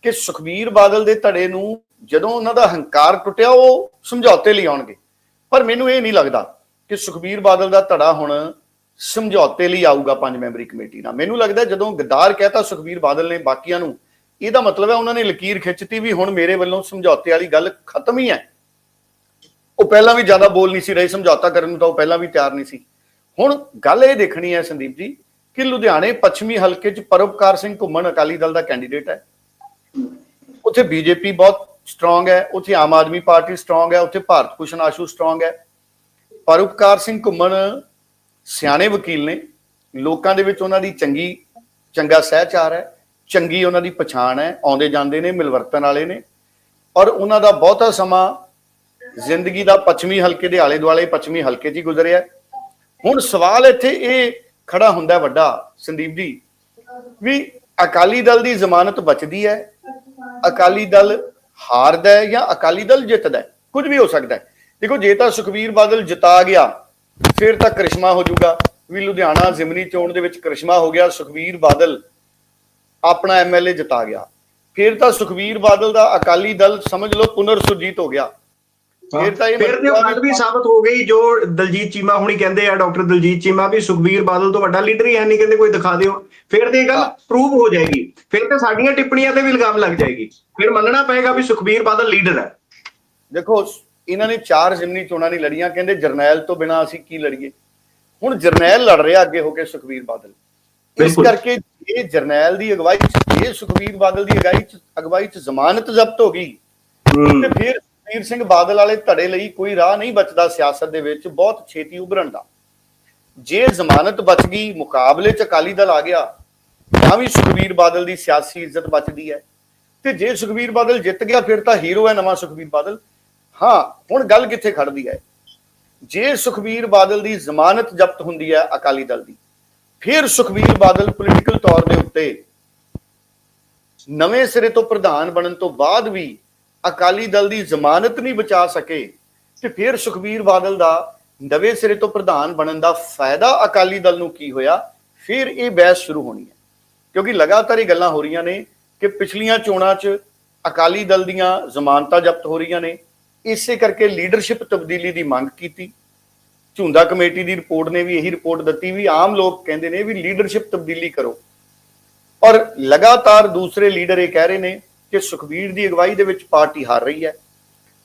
ਕਿ ਸੁਖਬੀਰ ਬਾਦਲ ਦੇ ਧੜੇ ਨੂੰ ਜਦੋਂ ਉਹਨਾਂ ਦਾ ਹੰਕਾਰ ਟੁੱਟਿਆ, ਉਹ ਸਮਝੌਤੇ ਲਈ ਆਉਣਗੇ। ਪਰ ਮੈਨੂੰ ਇਹ ਨਹੀਂ ਲੱਗਦਾ ਕਿ ਸੁਖਬੀਰ ਬਾਦਲ ਦਾ ਧੜਾ ਹੁਣ ਸਮਝੌਤੇ ਲਈ ਆਊਗਾ ਪੰਜ ਮੈਂਬਰੀ ਕਮੇਟੀ ਨਾਲ। ਮੈਨੂੰ ਲੱਗਦਾ ਜਦੋਂ ਗਦਾਰ ਕਹਤਾ ਸੁਖਬੀਰ ਬਾਦਲ ਨੇ ਬਾਕੀਆਂ ਨੂੰ ਇਹਦਾ ਮਤਲਬ ਹੈ ਉਹਨਾਂ ਨੇ ਲਕੀਰ ਖਿੱਚਤੀ ਵੀ ਹੁਣ ਮੇਰੇ ਵੱਲੋਂ ਸਮਝੌਤੇ ਵਾਲੀ ਗੱਲ ਖਤਮ ਹੀ ਹੈ। ਉਹ ਪਹਿਲਾਂ ਵੀ ਜ਼ਿਆਦਾ ਬੋਲ ਨਹੀਂ ਸੀ ਰਹੇ, ਸਮਝੌਤਾ ਕਰਨ ਨੂੰ ਤਾਂ ਉਹ ਪਹਿਲਾਂ ਵੀ ਤਿਆਰ ਨਹੀਂ ਸੀ। ਹੁਣ ਗੱਲ ਇਹ ਦੇਖਣੀ ਹੈ ਸੰਦੀਪ ਜੀ ਕਿ ਲੁਧਿਆਣੇ ਪੱਛਮੀ ਹਲਕੇ 'ਚ ਪਰਉਪਕਾਰ ਸਿੰਘ ਘੁੰਮਣ ਅਕਾਲੀ ਦਲ ਦਾ ਕੈਂਡੀਡੇਟ ਹੈ। ਉੱਥੇ ਬੀਜੇਪੀ ਬਹੁਤ ਸਟਰੋਂਗ ਹੈ, ਉੱਥੇ ਆਮ ਆਦਮੀ ਪਾਰਟੀ ਸਟਰੋਂਗ ਹੈ, ਉੱਥੇ ਭਾਰਤ ਭੂਸ਼ਣ ਆਸ਼ੂ ਸਟਰੋਂਗ ਹੈ। ਪਰਉਪਕਾਰ ਸਿੰਘ ਘੁੰਮਣ ਸਿਆਣੇ ਵਕੀਲ ਨੇ, ਲੋਕਾਂ ਦੇ ਵਿੱਚ ਉਹਨਾਂ ਦੀ ਚੰਗੀ, ਚੰਗਾ ਸਹਿਚਾਰ ਹੈ। ਚੰਗੀ ਉਹਨਾਂ ਦੀ ਪਛਾਣ ਹੈ, ਆਉਂਦੇ ਜਾਂਦੇ ਨੇ ਮਿਲਵਰਤਨ ਵਾਲੇ ਨੇ। ਔਰ ਉਹਨਾਂ ਦਾ ਬਹੁਤਾ ਸਮਾਂ ਜ਼ਿੰਦਗੀ ਦਾ ਪੱਛਮੀ ਹਲਕੇ ਦੇ ਆਲੇ ਦੁਆਲੇ ਪੱਛਮੀ ਹਲਕੇ 'ਚ ਹੀ ਗੁਜ਼ਰਿਆ ਹੁਣ ਸਵਾਲ ਇੱਥੇ ਇਹ ਖੜਾ ਹੁੰਦਾ ਵੱਡਾ, ਸੰਦੀਪ ਜੀ, ਵੀ ਅਕਾਲੀ ਦਲ ਦੀ ਜ਼ਮਾਨਤ ਬਚਦੀ ਹੈ? ਅਕਾਲੀ ਦਲ ਹਾਰਦਾ ਹੈ ਜਾਂ ਅਕਾਲੀ ਦਲ ਜਿੱਤਦਾ ਹੈ? ਕੁਝ ਵੀ ਹੋ ਸਕਦਾ ਹੈ। ਦੇਖੋ, ਜੇ ਤਾਂ ਸੁਖਵੀਰ ਬਾਦਲ ਜਿਤਾ ਗਿਆ, ਫਿਰ ਤਾਂ ਕ੍ਰਿਸ਼ਮਾ ਹੋ ਜਾਊਗਾ। ਵੀ ਲੁਧਿਆਣਾ ਜ਼ਿਮਨੀ ਚੋਣ ਦੇ ਵਿੱਚ ਕ੍ਰਿਸ਼ਮਾ ਹੋ ਗਿਆ ਸੁਖਵੀਰ ਬਾਦਲ ਆਪਣਾ ਐਮਐਲਏ ਜਿਤਾ ਗਿਆ। ਫਿਰ ਤਾਂ ਸੁਖਵੀਰ ਬਾਦਲ ਦਾ ਅਕਾਲੀ ਦਲ ਸਮਝ ਲਓ ਪੁਨਰ ਸੁਰਜੀਤ ਹੋ ਗਿਆ। ਫਿਰ ਤਾਂ ਇਹ ਫਿਰ ਉਹ ਗੱਲ ਵੀ ਸਾਬਤ ਹੋ ਗਈ ਜੋ ਦਲਜੀਤ ਚੀਮਾ ਹੁਣੀ ਕਹਿੰਦੇ ਆ ਡਾਕਟਰ ਦਲਜੀਤ ਚੀਮਾ ਵੀ ਸੁਖਬੀਰ ਬਾਦਲ ਤੋਂ ਵੱਡਾ ਲੀਡਰ ਹੀ ਹੈ ਨਹੀਂ ਕਹਿੰਦੇ ਕੋਈ ਦਿਖਾ ਦਿਓ। ਫਿਰ ਤੇ ਇਹ ਗੱਲ। ਪ੍ਰੂਵ ਹੋ ਜਾਏਗੀ। ਫਿਰ ਤੇ ਸਾਡੀਆਂ ਟਿੱਪਣੀਆਂ ਤੇ ਵੀ ਇਲਜ਼ਾਮ ਲੱਗ ਜਾਏਗੀ। ਫਿਰ ਮੰਨਣਾ ਪਏਗਾ ਵੀ ਸੁਖਬੀਰ ਬਾਦਲ ਲੀਡਰ ਹੈ। ਦੇਖੋ ਇਹਨਾਂ ਨੇ ਚਾਰ ਜ਼ਿਮਨੀ ਚੋਣਾਂ ਨਹੀਂ ਲੜੀਆਂ ਕਹਿੰਦੇ ਜਰਨੈਲ ਤੋਂ ਬਿਨਾ ਅਸੀਂ ਕੀ ਲੜੀਏ? ਹੁਣ ਜਰਨੈਲ ਲੜ ਰਿਹਾ ਅੱਗੇ ਹੋ ਕੇ ਸੁਖਵੀਰ ਬਾਦਲ। ਇਸ। ਕਰਕੇ ਇਹ ਜਰਨੈਲ ਦੀ ਅਗਵਾਈ ਚ ਇਹ ਸੁਖਵੀਰ ਬਾਦਲ ਦੀ ਅਗਵਾਈ ਚ ਅਗਵਾਈ ਚ ਜ਼ਮਾਨਤ ਜ਼ਬਤ ਹੋ ਗਈ। ਤੇ ਫਿਰ ਸੁਖਬੀਰ ਸਿੰਘ ਬਾਦਲ ਵਾਲੇ ਧੜੇ ਲਈ ਕੋਈ ਰਾਹ ਨਹੀਂ ਬਚਦਾ ਸਿਆਸਤ ਦੇ ਵਿੱਚ ਬਹੁਤ ਛੇਤੀ ਉਭਰਨ ਦਾ। ਜੇ ਜ਼ਮਾਨਤ ਬਚ ਗਈ ਮੁਕਾਬਲੇ ਚ ਅਕਾਲੀ ਦਲ ਆ ਗਿਆ ਤਾਂ ਵੀ ਸੁਖਬੀਰ ਬਾਦਲ ਦੀ ਸਿਆਸੀ ਇੱਜ਼ਤ ਬਚਦੀ ਹੈ। ਤੇ ਜੇ ਸੁਖਬੀਰ ਬਾਦਲ ਜਿੱਤ ਗਿਆ ਫਿਰ ਤਾਂ ਹੀਰੋ ਹੈ ਨਵਾਂ ਸੁਖਬੀਰ ਬਾਦਲ। ਹਾਂ ਹੁਣ ਗੱਲ ਕਿੱਥੇ ਖੜਦੀ ਹੈ? ਜੇ ਸੁਖਬੀਰ ਬਾਦਲ ਦੀ ਜ਼ਮਾਨਤ ਜ਼ਬਤ ਹੁੰਦੀ ਹੈ ਅਕਾਲੀ ਦਲ ਦੀ ਫਿਰ ਸੁਖਬੀਰ ਬਾਦਲ ਪੋਲੀਟੀਕਲ ਤੌਰ ਦੇ ਉੱਤੇ ਨਵੇਂ ਸਿਰੇ ਤੋਂ ਪ੍ਰਧਾਨ ਬਣਨ ਤੋਂ ਬਾਅਦ ਵੀ ਅਕਾਲੀ ਦਲ ਦੀ ਜ਼ਮਾਨਤ ਨਹੀਂ ਬਚਾ ਸਕੇ ਤੇ ਫਿਰ ਸੁਖਬੀਰ ਬਾਦਲ ਦਾ ਨਵੇਂ ਸਿਰੇ ਤੋਂ ਪ੍ਰਧਾਨ ਬਣਨ ਦਾ ਫਾਇਦਾ ਅਕਾਲੀ ਦਲ ਨੂੰ ਕੀ ਹੋਇਆ? ਫਿਰ ਇਹ ਬਹਿਸ ਸ਼ੁਰੂ ਹੋਣੀ ਹੈ। ਕਿਉਂਕਿ ਲਗਾਤਾਰ ਇਹ ਗੱਲਾਂ ਹੋ ਰਹੀਆਂ ਨੇ ਕਿ ਪਿਛਲੀਆਂ ਚੋਣਾਂ 'ਚ ਅਕਾਲੀ ਦਲ ਦੀਆਂ ਜ਼ਮਾਨਤਾਂ ਜ਼ਬਤ ਹੋ ਰਹੀਆਂ ਨੇ। ਇਸੇ ਕਰਕੇ ਲੀਡਰਸ਼ਿਪ ਤਬਦੀਲੀ ਦੀ ਮੰਗ ਕੀਤੀ। ਝੁੰਦਾ ਕਮੇਟੀ ਦੀ ਰਿਪੋਰਟ ਨੇ ਵੀ ਇਹੀ ਰਿਪੋਰਟ ਦਿੱਤੀ ਵੀ ਆਮ ਲੋਕ ਕਹਿੰਦੇ ਨੇ ਵੀ ਲੀਡਰਸ਼ਿਪ ਤਬਦੀਲੀ ਕਰੋ। ਔਰ ਲਗਾਤਾਰ ਦੂਸਰੇ ਲੀਡਰ ਇਹ ਕਹਿ ਰਹੇ ਨੇ ਕਿ ਸੁਖਬੀਰ ਦੀ ਅਗਵਾਈ ਦੇ ਵਿੱਚ ਪਾਰਟੀ ਹਾਰ ਰਹੀ ਹੈ।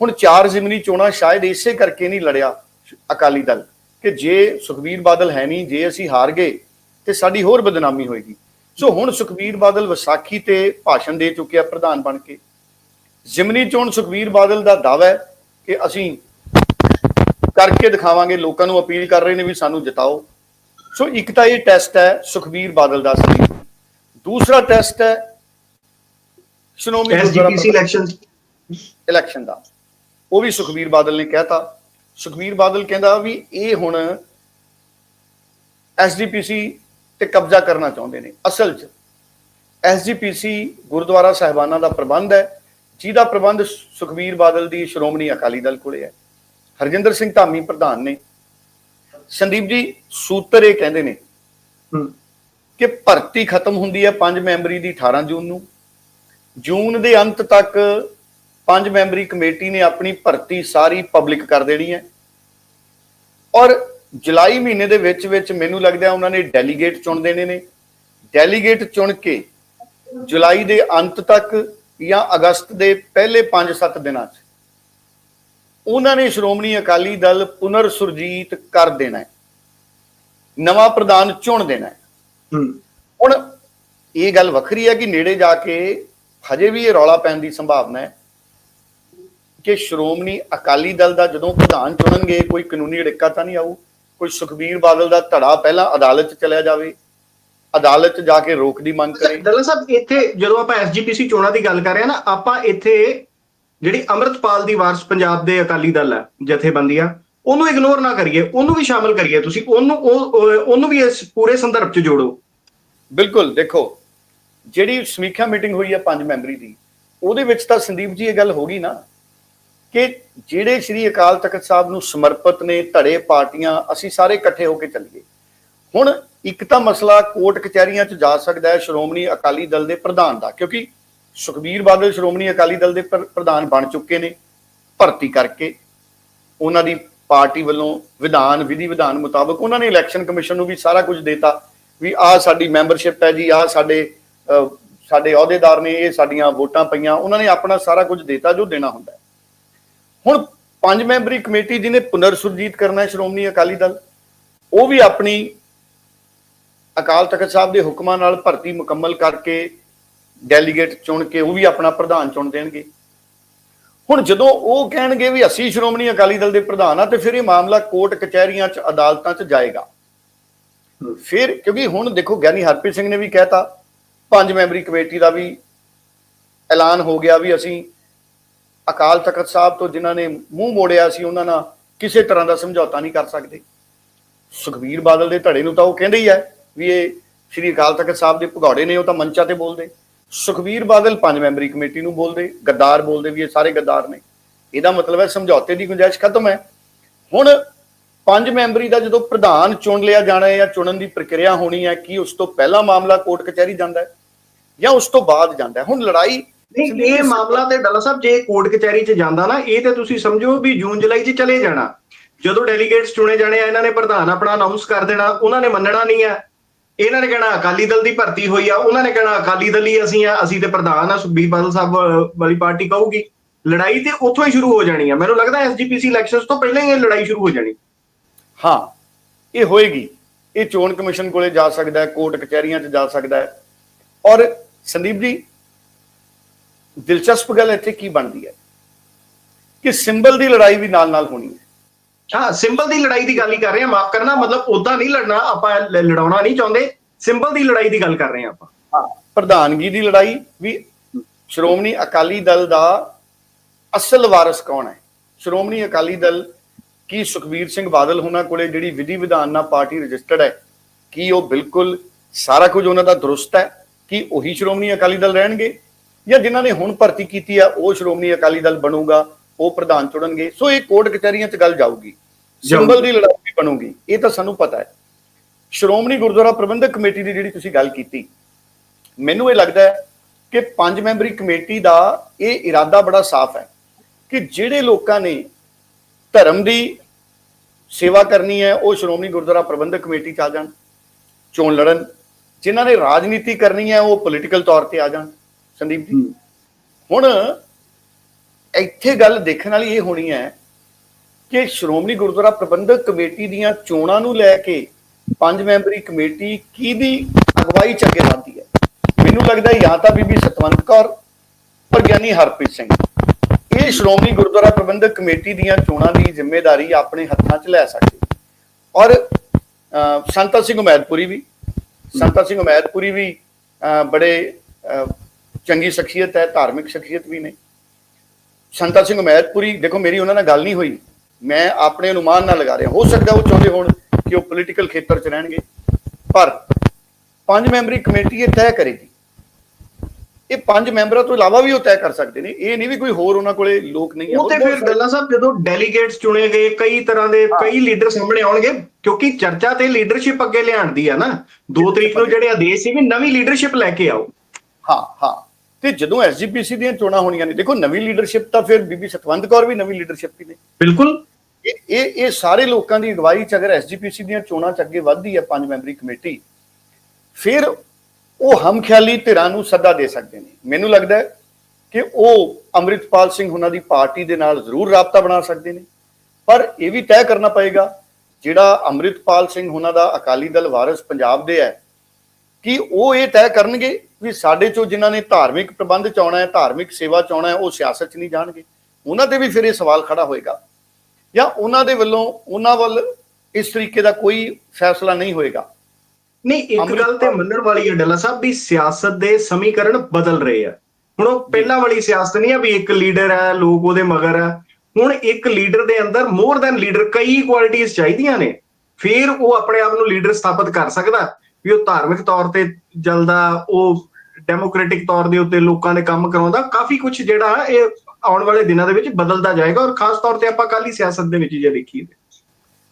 ਹੁਣ ਚਾਰ ਜ਼ਿਮਨੀ ਚੋਣਾਂ ਸ਼ਾਇਦ ਇਸੇ ਕਰਕੇ ਨਹੀਂ ਲੜਿਆ ਅਕਾਲੀ ਦਲ ਕਿ ਜੇ ਸੁਖਬੀਰ ਬਾਦਲ ਹੈ ਨਹੀਂ, ਜੇ ਅਸੀਂ ਹਾਰ ਗਏ ਤੇ ਸਾਡੀ ਹੋਰ ਬਦਨਾਮੀ ਹੋਏਗੀ। ਸੋ ਹੁਣ ਸੁਖਬੀਰ ਬਾਦਲ ਵਿਸਾਖੀ ਤੇ ਭਾਸ਼ਣ ਦੇ ਚੁੱਕਿਆ ਪ੍ਰਧਾਨ ਬਣ ਕੇ। ਜ਼ਿਮਨੀ ਚੋਣ ਸੁਖਬੀਰ ਬਾਦਲ ਦਾ ਦਾਅਵਾ ਹੈ ਕਿ ਅਸੀਂ ਕਰਕੇ ਦਿਖਾਵਾਂਗੇ ਲੋਕਾਂ ਨੂੰ ਅਪੀਲ ਕਰ ਰਹੇ ਨੇ ਵੀ ਸਾਨੂੰ ਜਿਤਾਓ। ਸੋ ਇੱਕ ਤਾਂ ਇਹ ਟੈਸਟ ਹੈ ਸੁਖਬੀਰ ਬਾਦਲ ਦਾ ਸੀ। ਦੂਸਰਾ ਟੈਸਟ ਹੈ ਸ਼੍ਰੋਮਣੀ ਐਸਜੀਪੀਸੀ ਇਲੈਕਸ਼ਨ ਇਲੈਕਸ਼ਨ ਦਾ। ਉਹ ਵੀ ਸੁਖਬੀਰ ਬਾਦਲ ਨੇ ਕਹਿਤਾ। ਸੁਖਬੀਰ ਬਾਦਲ ਕਹਿੰਦਾ ਵੀ ਇਹ ਹੁਣ ਐਸਜੀਪੀਸੀ ਤੇ ਕਬਜ਼ਾ ਕਰਨਾ ਚਾਹੁੰਦੇ ਨੇ। ਅਸਲ 'ਚ ਐਸਜੀਪੀਸੀ ਗੁਰਦੁਆਰਾ ਸਾਹਿਬਾਨਾਂ ਦਾ ਪ੍ਰਬੰਧ ਹੈ। ਜਿਹਦਾ ਪ੍ਰਬੰਧ ਸੁਖਬੀਰ ਬਾਦਲ ਦੀ ਸ਼੍ਰੋਮਣੀ ਅਕਾਲੀ ਦਲ ਕੋਲੇ ਹੈ। ਹਰਜਿੰਦਰ ਸਿੰਘ ਧਾਮੀ ਪ੍ਰਧਾਨ ਨੇ। ਸੰਦੀਪ ਜੀ ਸੂਤਰ ਇਹ ਕਹਿੰਦੇ ਨੇ ਕਿ ਭਰਤੀ ਖਤਮ ਹੁੰਦੀ ਹੈ 5 ਮੈਂਬਰੀ ਦੀ 18 ਜੂਨ ਨੂੰ। ਜੂਨ ਦੇ ਅੰਤ ਤੱਕ ਪੰਜ ਮੈਂਬਰੀ ਕਮੇਟੀ ਨੇ ਆਪਣੀ ਭਰਤੀ ਸਾਰੀ ਪਬਲਿਕ ਕਰ ਦੇਣੀ ਹੈ। ਔਰ ਜੁਲਾਈ ਮਹੀਨੇ ਦੇ ਵਿੱਚ ਵਿੱਚ ਮੈਨੂੰ ਲੱਗਦਾ ਉਹਨਾਂ ਨੇ ਡੈਲੀਗੇਟ ਚੁਣ ਦੇਣੇ ਨੇ। ਡੈਲੀਗੇਟ ਚੁਣ ਕੇ ਜੁਲਾਈ ਦੇ ਅੰਤ ਤੱਕ ਜਾਂ ਅਗਸਤ ਦੇ ਪਹਿਲੇ 5-7 ਦਿਨਾਂ 'ਚ ਉਹਨਾਂ ਨੇ ਸ਼੍ਰੋਮਣੀ ਅਕਾਲੀ ਦਲ ਪੁਨਰ ਸੁਰਜੀਤ ਕਰ ਦੇਣਾ ਹੈ। ਨਵਾਂ ਪ੍ਰਧਾਨ ਚੁਣ ਦੇਣਾ ਹੈ। ਹੁਣ ਇਹ ਗੱਲ ਵੱਖਰੀ ਹੈ ਕਿ ਨੇੜੇ ਜਾ ਕੇ ਹਜੇ ਵੀ ਇਹ ਰੌਲਾ ਪੈਣ ਦੀ ਸੰਭਾਵਨਾ ਹੈ ਕਿ ਸ਼੍ਰੋਮਣੀ ਅਕਾਲੀ ਦਲ ਦਾ ਜਦੋਂ ਪ੍ਰਧਾਨ ਚੁਣਨਗੇ ਕੋਈ ਕਾਨੂੰਨੀ ਅੜਿੱਕਾ ਤਾਂ ਨਹੀਂ ਆਊ? ਕੋਈ ਸੁਖਬੀਰ ਬਾਦਲ ਦਾ ਧੜਾ ਪਹਿਲਾਂ ਅਦਾਲਤ 'ਚ ਚਲਿਆ ਜਾਵੇ? ਅਦਾਲਤ 'ਚ ਜਾ ਕੇ ਰੋਕ ਦੀ ਮੰਗ ਕਰੇ? ਦਲਾ ਸਾਹਿਬ ਇੱਥੇ ਜਦੋਂ ਆਪਾਂ ਐਸਜੀਪੀਸੀ ਚੋਣਾਂ ਦੀ ਗੱਲ ਕਰ ਰਹੇ ਹਾਂ ਨਾ ਆਪਾਂ ਇੱਥੇ ਜਿਹੜੀ ਅਮਰਤਪਾਲ ਦੀ ਵਾਰਸ ਪੰਜਾਬ ਦੇ ਅਕਾਲੀ ਦਲ ਹੈ ਜਥੇਬੰਦੀ ਆ ਉਹਨੂੰ ਇਗਨੋਰ ਨਾ ਕਰੀਏ, ਉਹਨੂੰ ਵੀ ਸ਼ਾਮਲ ਕਰੀਏ ਤੁਸੀਂ, ਉਹਨੂੰ ਉਹਨੂੰ ਵੀ ਇਸ ਪੂਰੇ ਸੰਦਰਭ 'ਚ ਜੋੜੋ। ਬਿਲਕੁਲ, ਦੇਖੋ, ਜਿਹੜੀ ਸਮੀਖਿਆ ਮੀਟਿੰਗ ਹੋਈ ਹੈ ਪੰਜ ਮੈਂਬਰੀ ਦੀ, ਉਹਦੇ ਵਿੱਚ ਤਾਂ ਸੰਦੀਪ ਜੀ ਇਹ ਗੱਲ ਹੋ ਗਈ ਨਾ ਕਿ ਜਿਹੜੇ ਸ੍ਰੀ ਅਕਾਲ ਤਖਤ ਸਾਹਿਬ ਨੂੰ ਸਮਰਪਿਤ ਨੇ, ਧੜੇ ਪਾਰਟੀਆਂ, ਅਸੀਂ ਸਾਰੇ ਇਕੱਠੇ ਹੋ ਕੇ ਚੱਲੀਏ। ਹੁਣ ਇੱਕ ਤਾਂ ਮਸਲਾ ਕੋਰਟ ਕਚਹਿਰੀਆਂ 'ਚ ਜਾ ਸਕਦਾ ਹੈ, ਸ਼੍ਰੋਮਣੀ ਅਕਾਲੀ ਦਲ ਦੇ ਪ੍ਰਧਾਨ ਦਾ, ਕਿਉਂਕਿ ਸੁਖਬੀਰ ਬਾਦਲ, ਸ਼੍ਰੋਮਣੀ ਅਕਾਲੀ ਦਲ ਦੇ ਪ੍ਰ- ਪ੍ਰਧਾਨ ਬਣ ਚੁੱਕੇ ਨੇ, ਭਰਤੀ ਕਰਕੇ। ਉਹਨਾਂ ਦੀ ਪਾਰਟੀ ਵੱਲੋਂ ਵਿਧਾਨ, ਵਿਧੀ ਵਿਧਾਨ ਮੁਤਾਬਕ ਉਹਨਾਂ ਨੇ ਇਲੈਕਸ਼ਨ ਕਮਿਸ਼ਨ ਨੂੰ ਵੀ ਸਾਰਾ ਕੁਝ ਦਿੱਤਾ ਵੀ ਆਹ ਸਾਡੀ ਮੈਂਬਰਸ਼ਿਪ ਹੈ ਜੀ, ਆਹ ਸਾਡੇ ਸਾਡੇ ਅਹੁਦੇਦਾਰ ਨੇ, ਇਹ ਸਾਡੀਆਂ ਵੋਟਾਂ ਪਈਆਂ। ਉਹਨਾਂ ਨੇ ਆਪਣਾ ਸਾਰਾ ਕੁਝ ਦਿੱਤਾ ਜੋ ਦੇਣਾ ਹੁੰਦਾ ਹੁਣ ਪੰਜ ਮੈਂਬਰੀ ਕਮੇਟੀ ਜਿਹਨੇ ਪੁਨਰ ਸੁਰਜੀਤ ਕਰਨਾ ਹੈ ਸ਼੍ਰੋਮਣੀ ਅਕਾਲੀ ਦਲ, ਉਹ ਵੀ ਆਪਣੀ ਅਕਾਲ ਤਖਤ ਸਾਹਿਬ ਦੇ ਹੁਕਮਾਂ ਨਾਲ ਭਰਤੀ ਮੁਕੰਮਲ ਕਰਕੇ ਡੈਲੀਗੇਟ ਚੁਣ ਕੇ ਉਹ ਵੀ ਆਪਣਾ ਪ੍ਰਧਾਨ ਚੁਣ ਦੇਣਗੇ। ਹੁਣ ਜਦੋਂ ਉਹ ਕਹਿਣਗੇ ਵੀ ਅਸੀਂ ਸ਼੍ਰੋਮਣੀ ਅਕਾਲੀ ਦਲ ਦੇ ਪ੍ਰਧਾਨ ਆ, ਤੇ ਫਿਰ ਇਹ ਮਾਮਲਾ ਕੋਰਟ ਕਚਹਿਰੀਆਂ 'ਚ, ਅਦਾਲਤਾਂ 'ਚ ਜਾਏਗਾ। ਫਿਰ ਕਿਉਂਕਿ ਹੁਣ ਦੇਖੋ, ਗਿਆਨੀ ਹਰਪ੍ਰੀਤ ਸਿੰਘ ਨੇ ਵੀ ਕਹਿਤਾ, ਪੰਜ ਮੈਂਬਰੀ ਕਮੇਟੀ ਦਾ ਵੀ ਐਲਾਨ ਹੋ ਗਿਆ ਵੀ ਅਸੀਂ ਅਕਾਲ ਤਖਤ ਸਾਹਿਬ ਤੋਂ ਜਿਨ੍ਹਾਂ ਨੇ ਮੂੰਹ ਮੋੜਿਆ ਸੀ, ਉਹਨਾਂ ਨਾਲ ਕਿਸੇ ਤਰ੍ਹਾਂ ਦਾ ਸਮਝੌਤਾ ਨਹੀਂ ਕਰ ਸਕਦੇ। ਸੁਖਬੀਰ ਬਾਦਲ ਦੇ ਧੜੇ ਨੂੰ ਤਾਂ ਉਹ ਕਹਿੰਦੇ ਹੀ ਹੈ ਵੀ ਇਹ ਸ਼੍ਰੀ ਅਕਾਲ ਤਖਤ ਸਾਹਿਬ ਦੇ ਭਗੌੜੇ ਨੇ, ਉਹ ਤਾਂ ਮੰਚਾਂ ਤੇ ਬੋਲਦੇ। ਸੁਖਬੀਰ ਬਾਦਲ ਪੰਜ ਮੈਂਬਰੀ ਕਮੇਟੀ ਨੂੰ ਬੋਲਦੇ ਗੱਦਾਰ ਬੋਲਦੇ ਵੀ ਇਹ ਸਾਰੇ ਗੱਦਾਰ ਨੇ। ਇਹਦਾ ਮਤਲਬ ਹੈ ਸਮਝੌਤੇ ਦੀ ਗੁੰਜਾਇਸ਼ ਖਤਮ ਹੈ। ਹੁਣ ਪੰਜ ਮੈਂਬਰੀ ਦਾ ਜਦੋਂ ਪ੍ਰਧਾਨ ਚੁਣ ਲਿਆ ਜਾਣਾ ਹੈ ਜਾਂ ਚੁਣਨ ਦੀ ਪ੍ਰਕਿਰਿਆ ਹੋਣੀ ਹੈ ਕੀ ਉਸ ਤੋਂ ਪਹਿਲਾਂ ਮਾਮਲਾ ਕੋਰਟ ਕਚਹਿਰੀ ਜਾਂਦਾ ਹੈ ਜਾਂ ਉਸ ਤੋਂ ਬਾਅਦ ਜਾਂਦਾ ਹੈ? ਹੁਣ ਲੜਾਈ ਨਹੀਂ ਇਹ ਮਾਮਲਾ ਤੇ ਡੱਲਾ ਸਾਹਿਬ ਜੇ ਕੋਰਟ ਕਚਹਿਰੀ 'ਚ ਜਾਂਦਾ ਨਾ ਇਹ ਤੇ ਤੁਸੀਂ ਸਮਝੋ ਵੀ ਜੂਨ ਜੁਲਾਈ 'ਚ ਚਲੇ ਜਾਣਾ। ਜਦੋਂ ਡੈਲੀਗੇਟਸ ਚੁਣੇ ਜਾਣੇ ਆ ਇਹਨਾਂ ਨੇ ਪ੍ਰਧਾਨ ਆਪਣਾ ਅਨਾਉਂਸ ਕਰ ਦੇਣਾ ਉਹਨਾਂ ਨੇ ਮੰਨਣਾ ਨਹੀਂ ਆ ਇਹਨਾਂ ਨੇ ਕਹਿਣਾ ਅਕਾਲੀ ਦਲ ਦੀ ਭਰਤੀ ਹੋਈ ਆ, ਉਹਨਾਂ ਨੇ ਕਹਿਣਾ ਅਕਾਲੀ ਦਲ ਹੀ ਅਸੀਂ ਆ, ਅਸੀਂ ਤੇ ਪ੍ਰਧਾਨ ਆ, ਸੁਖਬੀਰ ਬਾਦਲ ਸਾਹਿਬ ਵਾਲੀ ਪਾਰਟੀ ਕਹੂਗੀ। ਲੜਾਈ ਤੇ ਉੱਥੋਂ ਹੀ ਸ਼ੁਰੂ ਹੋ ਜਾਣੀ ਆ। ਮੈਨੂੰ ਲੱਗਦਾ ਐਸਜੀਪੀਸੀ ਇਲੈਕਸ਼ਨਸ ਤੋਂ ਪਹਿਲਾਂ ਹੀ ਇਹ ਲੜਾਈ ਸ਼ੁਰੂ ਹੋ ਜਾਣੀ। ਹਾਂ, ਇਹ ਹੋਏਗੀ। ਇਹ ਚੋਣ ਕਮਿਸ਼ਨ ਕੋਲੇ ਜਾ ਸਕਦਾ ਹੈ, ਕੋਰਟ ਕਚਹਿਰੀਆਂ 'ਚ ਜਾ ਸਕਦਾ ਹੈ। ਔਰ ਸੰਦੀਪ ਜੀ, ਦਿਲਚਸਪ ਗੱਲ ਇੱਥੇ ਕੀ ਬਣਦੀ ਹੈ? ਕਿ ਸਿੰਬਲ ਦੀ ਲੜਾਈ ਵੀ ਨਾਲ-ਨਾਲ ਹੋਣੀ ਹੈ। ਹਾਂ, ਸਿੰਬਲ ਦੀ ਲੜਾਈ ਦੀ ਗੱਲ ਹੀ ਕਰ ਰਹੇ ਹਾਂ, ਮਾਫ ਕਰਨਾ, ਮਤਲਬ ਉਦਾਂ ਨਹੀਂ ਲੜਨਾ, ਆਪਾਂ ਲੜਾਉਣਾ ਨਹੀਂ ਚਾਹੁੰਦੇ, ਸਿੰਬਲ ਦੀ ਲੜਾਈ ਦੀ ਗੱਲ ਕਰ ਰਹੇ ਹਾਂ ਆਪਾਂ। ਹਾਂ, ਪ੍ਰਧਾਨਗੀ ਦੀ ਲੜਾਈ, ਵੀ ਸ਼੍ਰੋਮਣੀ ਅਕਾਲੀ ਦਲ ਦਾ ਅਸਲ ਵਾਰਿਸ ਕੌਣ ਹੈ? ਸ਼੍ਰੋਮਣੀ ਅਕਾਲੀ ਦਲ ਕੀ ਸੁਖਬੀਰ ਸਿੰਘ ਬਾਦਲ ਹੋਣਾ ਕੋਲੇ ਜਿਹੜੀ ਵਿਧੀ ਵਿਧਾਨ ਨਾਲ ਪਾਰਟੀ ਰਜਿਸਟਰਡ ਹੈ, ਕੀ ਉਹ ਬਿਲਕੁਲ ਸਾਰਾ ਕੁਝ ਉਹਨਾਂ ਦਾ ਦਰੁਸਤ ਹੈ, ਕਿ ਉਹੀ ਸ਼੍ਰੋਮਣੀ ਅਕਾਲੀ ਦਲ ਰਹਿਣਗੇ? ਜਾਂ ਜਿਨ੍ਹਾਂ ਨੇ ਹੁਣ ਭਰਤੀ ਕੀਤੀ ਆ, ਉਹ ਸ਼੍ਰੋਮਣੀ ਅਕਾਲੀ ਦਲ ਬਣੂਗਾ, ਉਹ ਪ੍ਰਧਾਨ ਚੁਣਨਗੇ? ਸੋ ਇਹ ਕੋਰਟ ਕਚਹਿਰੀਆਂ 'ਚ ਗੱਲ ਜਾਊਗੀ। ਸਿੰਬਲ ਦੀ ਲੜਾਈ ਵੀ ਬਣੂਗੀ ਇਹ ਤਾਂ ਸਾਨੂੰ ਪਤਾ ਹੈ। ਸ਼੍ਰੋਮਣੀ ਗੁਰਦੁਆਰਾ ਪ੍ਰਬੰਧਕ ਕਮੇਟੀ ਦੀ ਜਿਹੜੀ ਤੁਸੀਂ ਗੱਲ ਕੀਤੀ ਮੈਨੂੰ ਇਹ ਲੱਗਦਾ ਹੈ ਕਿ ਪੰਜ ਮੈਂਬਰੀ ਕਮੇਟੀ ਦਾ ਇਹ ਇਰਾਦਾ ਬੜਾ ਸਾਫ਼ ਹੈ ਕਿ ਜਿਹੜੇ ਲੋਕਾਂ ਨੇ ਧਰਮ ਦੀ ਸੇਵਾ ਕਰਨੀ ਹੈ ਉਹ ਸ਼੍ਰੋਮਣੀ ਗੁਰਦੁਆਰਾ ਪ੍ਰਬੰਧਕ ਕਮੇਟੀ ਚ ਆ ਜਾਣ ਚੋਣ ਲੜਨ। ਜਿਨ੍ਹਾਂ ਨੇ ਰਾਜਨੀਤੀ ਕਰਨੀ ਹੈ ਉਹ ਪੋਲੀਟੀਕਲ ਤੌਰ ਤੇ ਆ ਜਾਣ। ਸੰਦੀਪ ਜੀ ਹੁਣ ਇੱਥੇ ਗੱਲ ਦੇਖਣ ਵਾਲੀ ਇਹ ਹੋਣੀ ਹੈ ਕਿ ਸ਼੍ਰੋਮਣੀ ਗੁਰਦੁਆਰਾ ਪ੍ਰਬੰਧਕ ਕਮੇਟੀ ਦੀਆਂ ਚੋਣਾਂ ਨੂੰ ਲੈ ਕੇ ਪੰਜ ਮੈਂਬਰੀ ਕਮੇਟੀ ਕਿਹਦੀ ਅਗਵਾਈ ਚ ਅੱਗੇ ਵਧਦੀ ਹੈ? ਮੈਨੂੰ ਲੱਗਦਾ ਜਾਂ ਤਾਂ ਬੀਬੀ ਸਤਵੰਤ ਕੌਰ ਪਰ ਗਿਆਨੀ ਹਰਪ੍ਰੀਤ ਸਿੰਘ। ਇਹ ਸ਼੍ਰੋਮਣੀ ਗੁਰਦੁਆਰਾ ਪ੍ਰਬੰਧਕ ਕਮੇਟੀ ਦੀਆਂ ਚੋਣਾਂ ਦੀ ਜ਼ਿੰਮੇਵਾਰੀ ਆਪਣੇ ਹੱਥਾਂ 'ਚ ਲੈ ਸਕਦੇ ਔਰ ਸੰਤਾ ਸਿੰਘ ਉਮੈਦਪੁਰੀ ਵੀ, ਸੰਤਾ ਸਿੰਘ ਉਮੈਦਪੁਰੀ ਵੀ ਬੜੇ ਚੰਗੀ ਸ਼ਖਸੀਅਤ ਹੈ, ਧਾਰਮਿਕ ਸ਼ਖਸੀਅਤ ਵੀ ਨੇ। ਸੰਤਾ ਸਿੰਘ ਉਮੈਦਪੁਰੀ, ਦੇਖੋ ਮੇਰੀ ਉਹਨਾਂ ਨਾਲ ਗੱਲ ਨਹੀਂ ਹੋਈ। ਮੈਂ ਆਪਣੇ ਅਨੁਮਾਨ ਨਾਲ ਲਗਾ ਰਿਹਾ ਹੋ ਸਕਦਾ ਉਹ ਚਾਹੁੰਦੇ ਹੋਣ ਕਿ ਉਹ ਪੋਲੀਟੀਕਲ ਖੇਤਰ 'ਚ ਰਹਿਣਗੇ। ਪਰ ਪੰਜ ਮੈਂਬਰੀ ਕਮੇਟੀ ਇਹ ਤੈਅ ਕਰੇਗੀ। ਇਹ ਪੰਜ ਮੈਂਬਰਾਂ ਤੋਂ ਇਲਾਵਾ ਵੀ ਉਹ ਤੈਅ ਕਰ ਸਕਦੇ ਨੇ। ਇਹ ਨਹੀਂ ਵੀ ਕੋਈ ਹੋਰ ਉਹਨਾਂ ਕੋਲੇ ਲੋਕ ਨਹੀਂ ਉਹ ਤੇ ਫਿਰ ਗੱਲਾਂ ਸਾਹਿਬ ਜਦੋਂ ਡੈਲੀਗੇਟਸ ਚੁਣੇ ਗਏ ਕਈ ਤਰ੍ਹਾਂ ਦੇ ਕਈ ਲੀਡਰ ਸਾਹਮਣੇ ਆਉਣਗੇ ਕਿਉਂਕਿ ਚਰਚਾ ਤੇ ਲੀਡਰਸ਼ਿਪ ਅੱਗੇ ਲਿਆਉਣ ਦੀ ਆ ਨਾ। 2 ਤਰੀਕ ਨੂੰ ਜਿਹੜੇ ਆਦੇਸ਼ ਸੀ ਵੀ ਨਵੀਂ ਲੀਡਰਸ਼ਿਪ ਲੈ ਕੇ ਆਓ। ਹਾਂ ਹਾਂ। ਤੇ ਜਦੋਂ ਐਸਜੀਪੀਸੀ ਦੀਆਂ ਚੋਣਾਂ ਹੋਣੀਆਂ ਨੇ ਦੇਖੋ ਨਵੀਂ ਲੀਡਰਸ਼ਿਪ ਤਾਂ ਫਿਰ ਬੀਬੀ ਸਤਵੰਤ ਕੌਰ ਵੀ ਨਵੀਂ ਲੀਡਰਸ਼ਿਪ ਹੀ ਨੇ। ਬਿਲਕੁਲ। ਇਹ ਇਹ ਸਾਰੇ ਲੋਕਾਂ ਦੀ ਅਗਵਾਈ ਚ ਅਗਰ ਐਸਜੀਪੀਸੀ ਦੀਆਂ ਚੋਣਾਂ ਚ ਅੱਗੇ ਵੱਧਦੀ ਹੈ ਪੰਜ ਮੈਂਬਰੀ ਕਮੇਟੀ, ਫਿਰ ਉਹ ਹਮਖਿਆਲੀ ਧਿਰਾਂ ਨੂੰ ਸੱਦਾ ਦੇ ਸਕਦੇ ਨੇ। ਮੈਨੂੰ ਲੱਗਦਾ ਹੈ ਕਿ ਉਹ ਅੰਮ੍ਰਿਤਪਾਲ ਸਿੰਘ ਉਹਨਾਂ ਦੀ ਪਾਰਟੀ ਦੇ ਨਾਲ ਜ਼ਰੂਰ ਰਾਬਤਾ ਬਣਾ ਸਕਦੇ ਨੇ। ਪਰ ਇਹ ਵੀ ਤੈਅ ਕਰਨਾ ਪਏਗਾ, ਜਿਹੜਾ ਅੰਮ੍ਰਿਤਪਾਲ ਸਿੰਘ ਉਹਨਾਂ ਦਾ ਅਕਾਲੀ ਦਲ ਵਾਰਿਸ ਪੰਜਾਬ ਦੇ ਹੈ, ਕਿ ਉਹ ਇਹ ਤੈਅ ਕਰਨਗੇ ਵੀ ਸਾਡੇ ਚੋਂ ਜਿਨ੍ਹਾਂ ਨੇ ਧਾਰਮਿਕ ਪ੍ਰਬੰਧ ਚ ਆਉਣਾ ਹੈ, ਧਾਰਮਿਕ ਸੇਵਾ ਚ ਆਉਣਾ ਹੈ, ਉਹ ਸਿਆਸਤ ਚ ਨਹੀਂ ਜਾਣਗੇ। ਉਹਨਾਂ ਤੇ ਵੀ ਫਿਰ ਇਹ ਸਵਾਲ ਖੜਾ ਹੋਏਗਾ। ਜਾਂ ਉਹਨਾਂ ਦੇ ਵੱਲੋਂ ਉਹਨਾਂ ਵੱਲ ਇਸ ਤਰੀਕੇ ਦਾ ਕੋਈ ਫੈਸਲਾ ਨਹੀਂ ਹੋਏਗਾ। ਨਹੀਂ ਇੱਕ ਗੱਲ ਤੇ ਮੰਨਣ ਵਾਲੀ ਹੈ ਡੱਲਾ ਸਾਹਿਬ ਵੀ ਸਿਆਸਤ ਦੇ ਸਮੀਕਰਨ ਬਦਲ ਰਹੇ ਆ। ਹੁਣ ਉਹ ਪਹਿਲਾਂ ਵਾਲੀ ਸਿਆਸਤ ਨਹੀਂ ਆ ਵੀ ਇੱਕ ਲੀਡਰ ਹੈ ਲੋਕ ਉਹਦੇ ਮਗਰ ਆ। ਹੁਣ ਇੱਕ ਲੀਡਰ ਦੇ ਅੰਦਰ ਮੋਰ ਦੈਨ ਲੀਡਰ ਕਈ ਕੁਆਲਿਟੀਆਂ ਚਾਹੀਦੀਆਂ ਨੇ। ਫਿਰ ਉਹ ਆਪਣੇ ਆਪ ਨੂੰ ਲੀਡਰ ਸਥਾਪਿਤ ਕਰ ਸਕਦਾ ਵੀ ਉਹ ਧਾਰਮਿਕ ਤੌਰ ਤੇ ਜਲਦਾ ਉਹ ਡੈਮੋਕ੍ਰੈਟਿਕ ਤੌਰ ਦੇ ਉੱਤੇ ਲੋਕਾਂ ਦੇ ਕੰਮ ਕਰਾਉਂਦਾ। ਕਾਫੀ ਕੁਝ ਜਿਹੜਾ ਇਹ ਆਉਣ ਵਾਲੇ ਦਿਨਾਂ ਦੇ ਵਿੱਚ ਬਦਲਦਾ ਜਾਏਗਾ ਔਰ ਖਾਸ ਤੌਰ ਤੇ ਆਪਾਂ ਕਾਲੀ ਸਿਆਸਤ ਦੇ ਵਿੱਚ ਜੇ ਦੇਖੀਏ।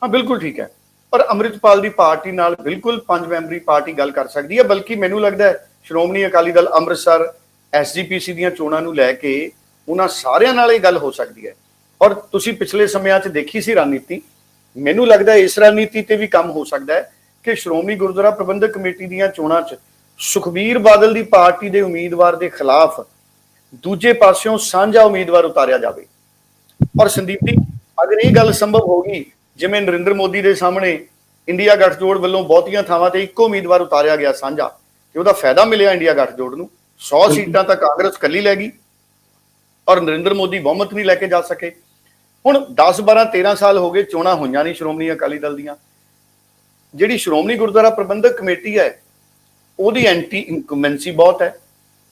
ਹਾਂ, ਬਿਲਕੁਲ ਠੀਕ ਹੈ। ਪਰ ਅੰਮ੍ਰਿਤਪਾਲ ਦੀ ਪਾਰਟੀ ਨਾਲ ਬਿਲਕੁਲ ਪੰਜ ਮੈਂਬਰੀ ਪਾਰਟੀ ਗੱਲ ਕਰ ਸਕਦੀ ਹੈ, ਬਲਕਿ ਮੈਨੂੰ ਲੱਗਦਾ ਹੈ ਸ਼੍ਰੋਮਣੀ ਅਕਾਲੀ ਦਲ ਅੰਮ੍ਰਿਤਸਰ ਐਸਜੀਪੀਸੀ ਦੀਆਂ ਚੋਣਾਂ ਨੂੰ ਲੈ ਕੇ ਉਹਨਾਂ ਸਾਰਿਆਂ ਨਾਲ ਇਹ ਗੱਲ ਹੋ ਸਕਦੀ ਹੈ। ਔਰ ਤੁਸੀਂ ਪਿਛਲੇ ਸਮਿਆਂ 'ਚ ਦੇਖੀ ਸੀ ਰਣਨੀਤੀ। ਮੈਨੂੰ ਲੱਗਦਾ ਇਸ ਰਣਨੀਤੀ ਤੇ ਵੀ ਕੰਮ ਹੋ ਸਕਦਾ ਹੈ ਕਿ ਸ਼੍ਰੋਮਣੀ ਗੁਰਦੁਆਰਾ ਪ੍ਰਬੰਧਕ ਕਮੇਟੀ ਦੀਆਂ ਚੋਣਾਂ 'ਚ ਸੁਖਬੀਰ ਬਾਦਲ ਦੀ ਪਾਰਟੀ ਦੇ ਉਮੀਦਵਾਰ ਦੇ ਖਿਲਾਫ ਦੂਜੇ ਪਾਸਿਓਂ ਸਾਂਝਾ ਉਮੀਦਵਾਰ ਉਤਾਰਿਆ ਜਾਵੇ। ਔਰ ਸੰਦੀਪ ਜੀ ਅਗਰ ਇਹ ਗੱਲ ਸੰਭਵ ਹੋਗੀ ਜਿਵੇਂ ਨਰਿੰਦਰ ਮੋਦੀ ਦੇ ਸਾਹਮਣੇ ਇੰਡੀਆ ਗੱਠਜੋੜ ਵੱਲੋਂ ਬਹੁਤੀਆਂ ਥਾਵਾਂ ਤੇ ਇੱਕੋ ਉਮੀਦਵਾਰ ਉਤਾਰਿਆ ਗਿਆ ਸਾਂਝਾ ਤੇ ਉਹਦਾ ਫਾਇਦਾ ਮਿਲਿਆ ਇੰਡੀਆ ਗੱਠਜੋੜ ਨੂੰ? 100 ਸੀਟਾਂ ਤਾਂ ਕਾਂਗਰਸ ਕੱਲੀ ਲੈ ਗਈ ਔਰ ਨਰਿੰਦਰ ਮੋਦੀ ਬਹੁਮਤ ਨਹੀਂ ਲੈ ਕੇ ਜਾ ਸਕੇ। ਹੁਣ 10 12 13 ਸਾਲ ਹੋ ਗਏ ਚੋਣਾਂ ਹੋਈਆਂ ਨਹੀਂ ਸ਼੍ਰੋਮਣੀ ਅਕਾਲੀ ਦਲ ਦੀਆਂ। ਜਿਹੜੀ ਸ਼੍ਰੋਮਣੀ ਗੁਰਦੁਆਰਾ ਪ੍ਰਬੰਧਕ ਕਮੇਟੀ ਹੈ ਉਹਦੀ ਐਂਟੀ ਇਨਕੰਬੈਂਸੀ ਬਹੁਤ ਹੈ।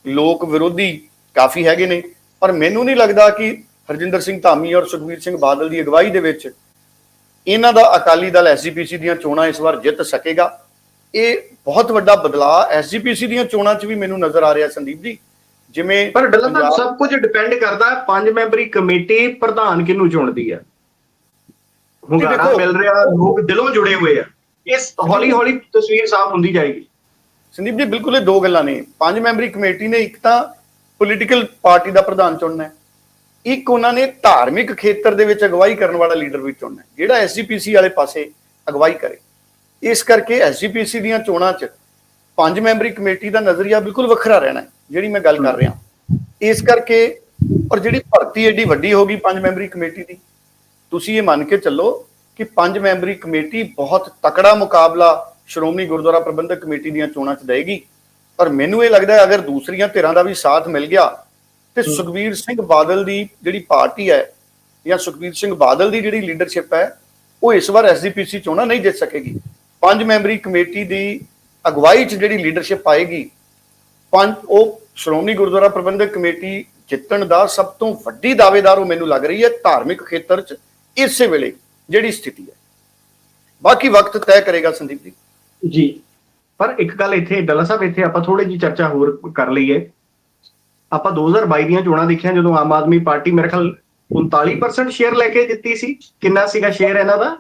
ਲੋਕ ਵਿਰੋਧੀ ਕਾਫੀ ਹੈਗੇ ਨੇ ਪਰ ਮੈਨੂੰ ਨਹੀਂ ਲੱਗਦਾ ਕਿ ਹਰਜਿੰਦਰ ਸਿੰਘ ਧਾਮੀ ਔਰ ਸੁਖਬੀਰ ਸਿੰਘ ਬਾਦਲ ਦੀ ਅਗਵਾਈ ਦੇ ਵਿੱਚ ਇਹਨਾਂ ਦਾ ਅਕਾਲੀ ਦਲ ਐਸਜੀਪੀਸੀ ਦੀਆਂ ਚੋਣਾਂ ਇਸ ਵਾਰ ਜਿੱਤ ਸਕੇਗਾ। ਇਹ ਬਹੁਤ ਵੱਡਾ ਬਦਲਾਅ ਐਸਜੀਪੀਸੀ ਦੀਆਂ ਚੋਣਾਂ 'ਚ ਵੀ ਮੈਨੂੰ ਨਜ਼ਰ ਆ ਰਿਹਾ ਸੰਦੀਪ ਜੀ। ਜਿਵੇਂ ਪਰ ਡੱਲਾ ਸਾਹਿਬ ਸਭ ਕੁਝ ਡਿਪੈਂਡ ਕਰਦਾ ਹੈ ਪੰਜ ਮੈਂਬਰੀ ਕਮੇਟੀ ਪ੍ਰਧਾਨ ਕਿਹਨੂੰ ਚੁਣਦੀ ਹੈ। ਹੁੰਗਾਰਾ ਮਿਲ ਰਿਹਾ ਲੋਕ ਦਿਲੋਂ ਜੁੜੇ ਹੋਏ ਆ। ਇਸ ਹੌਲੀ ਹੌਲੀ ਤਸਵੀਰ ਸਾਫ਼ ਹੁੰਦੀ ਜਾਏਗੀ। ਸੰਦੀਪ ਜੀ ਬਿਲਕੁਲ ਇਹ ਦੋ ਗੱਲਾਂ ਨੇ। ਪੰਜ ਮੈਂਬਰੀ ਕਮੇਟੀ ਨੇ ਇੱਕ ਤਾਂ ਪੋਲੀਟੀਕਲ ਪਾਰਟੀ ਦਾ ਪ੍ਰਧਾਨ ਚੁਣਨਾ ਹੈ। ਇੱਕ ਉਹਨਾਂ ਨੇ ਧਾਰਮਿਕ ਖੇਤਰ ਦੇ ਵਿੱਚ ਅਗਵਾਈ ਕਰਨ ਵਾਲਾ ਲੀਡਰ ਵੀ ਚੁਣਨਾ ਹੈ। ਜਿਹੜਾ ਐਸਜੀਪੀਸੀ ਵਾਲੇ ਪਾਸੇ ਅਗਵਾਈ ਕਰੇ। ਇਸ ਕਰਕੇ ਐਸਜੀਪੀਸੀ ਦੀਆਂ ਚੋਣਾਂ 'ਚ ਪੰਜ ਮੈਂਬਰੀ ਕਮੇਟੀ ਦਾ ਨਜ਼ਰੀਆ ਬਿਲਕੁਲ ਵੱਖਰਾ ਰਹਿਣਾ ਹੈ, ਜਿਹੜੀ ਮੈਂ ਗੱਲ ਕਰ ਰਿਹਾ। ਇਸ ਕਰਕੇ, ਔਰ ਜਿਹੜੀ ਭਰਤੀ ਐਡੀ ਵੱਡੀ ਹੋ ਗਈ ਪੰਜ ਮੈਂਬਰੀ ਕਮੇਟੀ ਦੀ, ਤੁਸੀਂ ਇਹ ਮੰਨ ਕੇ ਚੱਲੋ ਕਿ ਪੰਜ ਮੈਂਬਰੀ ਕਮੇਟੀ ਬਹੁਤ ਤਕੜਾ ਮੁਕਾਬਲਾ ਸ਼੍ਰੋਮਣੀ ਗੁਰਦੁਆਰਾ ਪ੍ਰਬੰਧਕ ਕਮੇਟੀ ਦੀਆਂ ਚੋਣਾਂ 'ਚ ਦੇਗੀ ਔਰ ਮੈਨੂੰ ਇਹ ਲੱਗਦਾ ਹੈ ਅਗਰ ਦੂਸਰੀਆਂ ਧਿਰਾਂ ਦਾ ਵੀ ਸਾਥ ਮਿਲ ਗਿਆ ਤੇ ਸੁਖਬੀਰ ਸਿੰਘ ਬਾਦਲ ਦੀ ਜਿਹੜੀ ਪਾਰਟੀ ਹੈ ਜਾਂ ਸੁਖਬੀਰ ਸਿੰਘ ਬਾਦਲ ਦੀ ਜਿਹੜੀ ਲੀਡਰਸ਼ਿਪ ਹੈ ਉਹ ਇਸ ਵਾਰ ਐਸਜੀਪੀਸੀ ਚੋਣਾਂ ਨਹੀਂ ਜਿੱਤ ਸਕੇਗੀ। ਪੰਜ ਮੈਂਬਰੀ ਕਮੇਟੀ ਦੀ ਅਗਵਾਈ 'ਚ ਜਿਹੜੀ ਲੀਡਰਸ਼ਿਪ ਆਏਗੀ ਪੰਜ ਉਹ ਸ਼੍ਰੋਮਣੀ ਗੁਰਦੁਆਰਾ ਪ੍ਰਬੰਧਕ ਕਮੇਟੀ ਜਿੱਤਣ ਦਾ ਸਭ ਤੋਂ ਵੱਡੀ ਦਾਅਵੇਦਾਰ ਉਹ ਮੈਨੂੰ ਲੱਗ ਰਹੀ ਹੈ ਧਾਰਮਿਕ ਖੇਤਰ 'ਚ ਇਸੇ ਵੇਲੇ ਜਿਹੜੀ ਸਥਿਤੀ ਹੈ। ਬਾਕੀ ਵਕਤ ਤੈਅ ਕਰੇਗਾ ਸੰਦੀਪ ਜੀ। ਜੀ। ਪਰ ਇੱਕ ਗੱਲ ਇੱਥੇ ਡੱਲਾ ਸਾਹਿਬ ਇੱਥੇ ਆਪਾਂ ਥੋੜੀ ਜੀ ਚਰਚਾ ਹੋਰ ਕਰ ਲਈਏ। ਆਪਾਂ 2022 ਦੀਆਂ ਚੋਣਾਂ ਦੇਖੀਆਂ ਜਦੋਂ ਆਮ ਆਦਮੀ ਪਾਰਟੀ ਮੇਰੇ ਖਿਆਲ 39% ਸ਼ੇਅਰ ਲੈ ਕੇ ਜਿੱਤੀ ਸੀ। ਕਿੰਨਾ ਸੀਗਾ ਸ਼ੇਅਰ ਇਹਨਾਂ ਦਾ?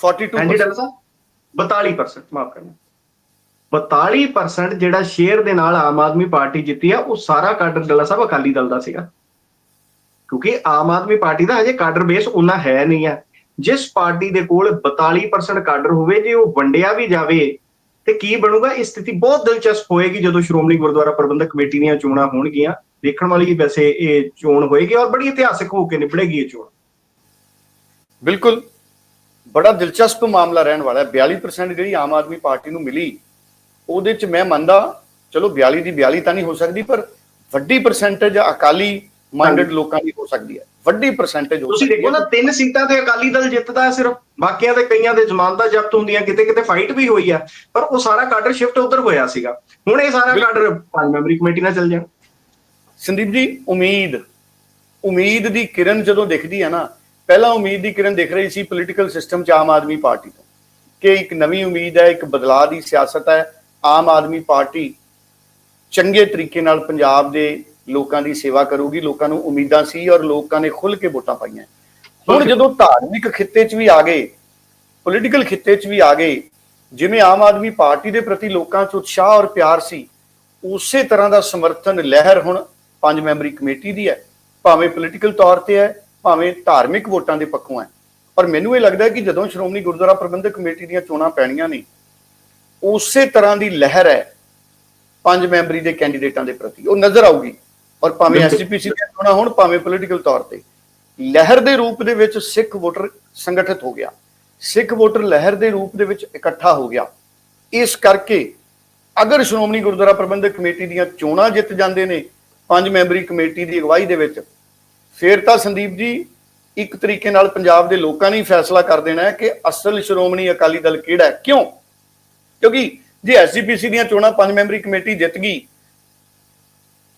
42 ਹਾਂਜੀ ਡਾਕਟਰ ਸਾਹਿਬ? 42% ਮਾਫ ਕਰਨਾ। 42% ਜਿਹੜਾ ਸ਼ੇਅਰ ਦੇ ਨਾਲ ਆਮ ਆਦਮੀ ਪਾਰਟੀ ਜਿੱਤੀ ਆ ਉਹ ਸਾਰਾ ਕਾਡਰ ਡੱਲਾ ਸਾਹਿਬ ਅਕਾਲੀ ਦਲ ਦਾ ਸੀਗਾ। ਕਿਉਂਕਿ ਆਮ ਆਦਮੀ ਪਾਰਟੀ ਦਾ ਹਜੇ ਕਾਡਰ ਬੇਸ ਉਹਨਾਂ ਹੈ ਨਹੀਂ ਆ। ਜਿਸ ਪਾਰਟੀ ਦੇ ਕੋਲ 42% ਕਾਡਰ ਹੋਵੇ ਜੇ ਉਹ ਵੰਡਿਆ ਵੀ ਜਾਵੇ ਤੇ ਕੀ ਬਣੂਗਾ? ਇਹ ਸਥਿਤੀ ਬਹੁਤ ਦਿਲਚਸਪ ਹੋਏਗੀ ਜਦੋਂ ਸ਼੍ਰੋਮਣੀ ਗੁਰਦੁਆਰਾ ਪ੍ਰਬੰਧਕ ਕਮੇਟੀ ਦੀਆਂ ਚੋਣਾਂ ਹੋਣਗੀਆਂ। ਦੇਖਣ ਵਾਲੀ ਵੈਸੇ ਇਹ ਚੋਣ ਹੋਏਗੀ ਔਰ ਬੜੀ ਇਤਿਹਾਸਕ ਹੋ ਕੇ ਨਿਬੜੇਗੀ ਇਹ ਚੋਣ। ਬਿਲਕੁਲ। ਬੜਾ ਦਿਲਚਸਪ ਮਾਮਲਾ ਰਹਿਣ ਵਾਲਾ ਹੈ। 42% ਜਿਹੜੀ ਆਮ ਆਦਮੀ ਪਾਰਟੀ ਨੂੰ ਮਿਲੀ, ਉਹਦੇ ਚ ਮੈਂ ਮੰਨਦਾ, ਚਲੋ 42 ਦੀ 42 ਤਾਂ ਨਹੀਂ ਹੋ ਸਕਦੀ, ਪਰ ਵੱਡੀ ਪਰਸੈਂਟੇਜ ਅਕਾਲੀ ਮਾਈਂਡਡ ਲੋਕਾਂ ਦੀ ਹੋ ਸਕਦੀ ਹੈ। ਵੱਡੀ ਪਰਸੈਂਟੇਜ ਹੋ ਤੁਸੀਂ ਦੇਖੋ ਨਾ ਤਿੰਨ ਸੀਟਾਂ ਤੇ ਅਕਾਲੀ ਦਲ ਜਿੱਤਦਾ ਹੈ ਸਿਰਫ। ਬਾਕੀਆਂ ਦੇ ਕਈਆਂ ਦੇ ਜ਼ਮਾਨਤਾਂ ਜ਼ਬਤ ਹੁੰਦੀਆਂ ਕਿਤੇ ਕਿਤੇ ਫਾਈਟ ਵੀ ਹੋਈ ਆ। ਪਰ ਉਹ ਸਾਰਾ ਕਾਡਰ ਸ਼ਿਫਟ ਉਧਰ ਹੋਇਆ ਸੀਗਾ। ਹੁਣ ਇਹ ਸਾਰਾ। ਕਾਡਰ ਪੰਜ ਮੈਂਬਰੀ ਕਮੇਟੀ ਨਾਲ ਚੱਲ ਜਾਣ। ਸੰਦੀਪ ਜੀ ਉਮੀਦ। ਉਮੀਦ ਦੀ ਕਿਰਨ ਜਦੋਂ ਦਿਖਦੀ ਹੈ ਨਾ ਪਹਿਲਾਂ ਉਮੀਦ ਦੀ ਕਿਰਨ ਦਿਖ ਰਹੀ ਸੀ ਪੋਲੀਟੀਕਲ ਸਿਸਟਮ ਚ ਆਮ ਆਦਮੀ ਪਾਰਟੀ ਤੋਂ। ਕਿ ਇੱਕ ਨਵੀਂ ਉਮੀਦ ਹੈ ਇੱਕ ਬਦਲਾਅ ਦੀ ਸਿਆਸਤ ਹੈ। ਆਮ ਆਦਮੀ ਪਾਰਟੀ ਚੰਗੇ ਤਰੀਕੇ ਨਾਲ ਪੰਜਾਬ ਦੇ ਲੋਕਾਂ ਦੀ ਸੇਵਾ ਕਰੂਗੀ, ਲੋਕਾਂ ਨੂੰ ਉਮੀਦਾਂ ਸੀ ਔਰ ਲੋਕਾਂ ਨੇ ਖੁੱਲ ਕੇ ਵੋਟਾਂ ਪਾਈਆਂ। ਹੁਣ ਜਦੋਂ ਧਾਰਮਿਕ ਖਿੱਤੇ 'ਚ ਵੀ ਆ ਗਏ ਪੋਲੀਟੀਕਲ ਖਿੱਤੇ 'ਚ ਵੀ ਆ ਗਏ, ਜਿਵੇਂ ਆਮ ਆਦਮੀ ਪਾਰਟੀ ਦੇ ਪ੍ਰਤੀ ਲੋਕਾਂ 'ਚ ਉਤਸ਼ਾਹ ਔਰ ਪਿਆਰ ਸੀ, ਉਸੇ ਤਰ੍ਹਾਂ ਦਾ ਸਮਰਥਨ ਲਹਿਰ ਹੁਣ ਪੰਜ ਮੈਂਬਰੀ ਕਮੇਟੀ ਦੀ ਹੈ। ਭਾਵੇਂ ਪੋਲੀਟੀਕਲ ਤੌਰ ਤੇ ਹੈ, ਭਾਵੇਂ ਧਾਰਮਿਕ ਵੋਟਾਂ ਦੇ ਪੱਖੋਂ ਹੈ। ਪਰ ਮੈਨੂੰ ਇਹ ਲੱਗਦਾ ਕਿ ਜਦੋਂ ਸ਼੍ਰੋਮਣੀ ਗੁਰਦੁਆਰਾ ਪ੍ਰਬੰਧਕ ਕਮੇਟੀ ਦੀਆਂ ਚੋਣਾਂ ਪੈਣੀਆਂ ਨੇ, ਉਸੇ ਤਰ੍ਹਾਂ ਦੀ ਲਹਿਰ ਹੈ ਪੰਜ ਮੈਂਬਰੀ ਦੇ ਕੈਂਡੀਡੇਟਾਂ ਦੇ ਪ੍ਰਤੀ। ਉਹ ਨਜ਼ਰ ਆਊਗੀ। ਔਰ ਭਾਵੇਂ। ਐਸਜੀਪੀਸੀ ਦੀਆਂ ਚੋਣਾਂ ਹੋਣ ਭਾਵੇਂ ਪੋਲੀਟੀਕਲ ਤੌਰ ਤੇ। ਲਹਿਰ ਦੇ ਰੂਪ ਦੇ ਵਿੱਚ ਸਿੱਖ ਵੋਟਰ ਸੰਗਠਿਤ ਹੋ ਗਿਆ। ਸਿੱਖ ਵੋਟਰ ਲਹਿਰ ਦੇ ਰੂਪ ਦੇ ਵਿੱਚ ਇਕੱਠਾ ਹੋ ਗਿਆ। ਇਸ ਕਰਕੇ ਅਗਰ ਸ਼੍ਰੋਮਣੀ ਗੁਰਦੁਆਰਾ ਪ੍ਰਬੰਧਕ ਕਮੇਟੀ ਦੀਆਂ ਚੋਣਾਂ ਜਿੱਤ ਜਾਂਦੇ ਨੇ ਪੰਜ ਮੈਂਬਰੀ ਕਮੇਟੀ ਦੀ ਅਗਵਾਈ ਦੇ ਵਿੱਚ ਫਿਰ ਤਾਂ ਸੰਦੀਪ ਜੀ ਇੱਕ ਤਰੀਕੇ ਨਾਲ ਪੰਜਾਬ ਦੇ ਲੋਕਾਂ ਨੇ ਹੀ ਫੈਸਲਾ ਕਰ ਦੇਣਾ ਹੈ ਕਿ ਅਸਲ ਸ਼੍ਰੋਮਣੀ ਅਕਾਲੀ ਦਲ ਕਿਹੜਾ ਹੈ। ਕਿਉਂ? ਕਿਉਂਕਿ ਜੇ ਐਸਜੀਪੀਸੀ ਦੀਆਂ ਚੋਣਾਂ ਪੰਜ ਮੈਂਬਰੀ ਕਮੇਟੀ ਜਿੱਤ ਗਈ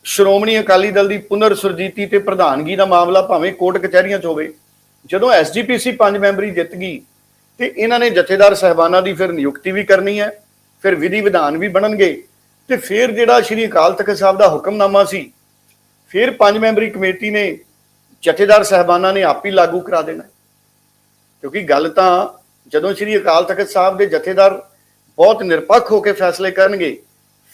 ਸ਼੍ਰੋਮਣੀ ਅਕਾਲੀ ਦਲ ਦੀ ਪੁਨਰ ਸੁਰਜੀਤੀ ਤੇ ਪ੍ਰਧਾਨਗੀ ਦਾ ਮਾਮਲਾ ਭਾਵੇਂ ਕੋਰਟ ਕਚਹਿਰੀਆਂ 'ਚ ਹੋਵੇ, ਜਦੋਂ ਐਸਜੀਪੀਸੀ ਪੰਜ ਮੈਂਬਰੀ ਜਿੱਤ ਗਈ ਤੇ ਇਹਨਾਂ ਨੇ ਜਥੇਦਾਰ ਸਹਿਬਾਨਾਂ ਦੀ ਫਿਰ ਨਿਯੁਕਤੀ ਵੀ ਕਰਨੀ ਹੈ, ਫਿਰ ਵਿਧੀ ਵਿਧਾਨ ਵੀ ਬਣਨਗੇ ਤੇ ਫਿਰ ਜਿਹੜਾ ਸ਼੍ਰੀ ਅਕਾਲ ਤਖਤ ਸਾਹਿਬ ਦਾ ਹੁਕਮਨਾਮਾ ਸੀ, ਫਿਰ ਪੰਜ ਮੈਂਬਰੀ ਕਮੇਟੀ ਨੇ ਜਥੇਦਾਰ ਸਹਿਬਾਨਾਂ ਨੇ ਆਪ ਹੀ ਲਾਗੂ ਕਰਾ ਦੇਣਾ। ਕਿਉਂਕਿ ਗੱਲ ਤਾਂ ਜਦੋਂ ਸ਼੍ਰੀ ਅਕਾਲ ਤਖਤ ਸਾਹਿਬ ਦੇ ਜਥੇਦਾਰ ਬਹੁਤ ਨਿਰਪੱਖ ਹੋ ਕੇ ਫੈਸਲੇ ਕਰਨਗੇ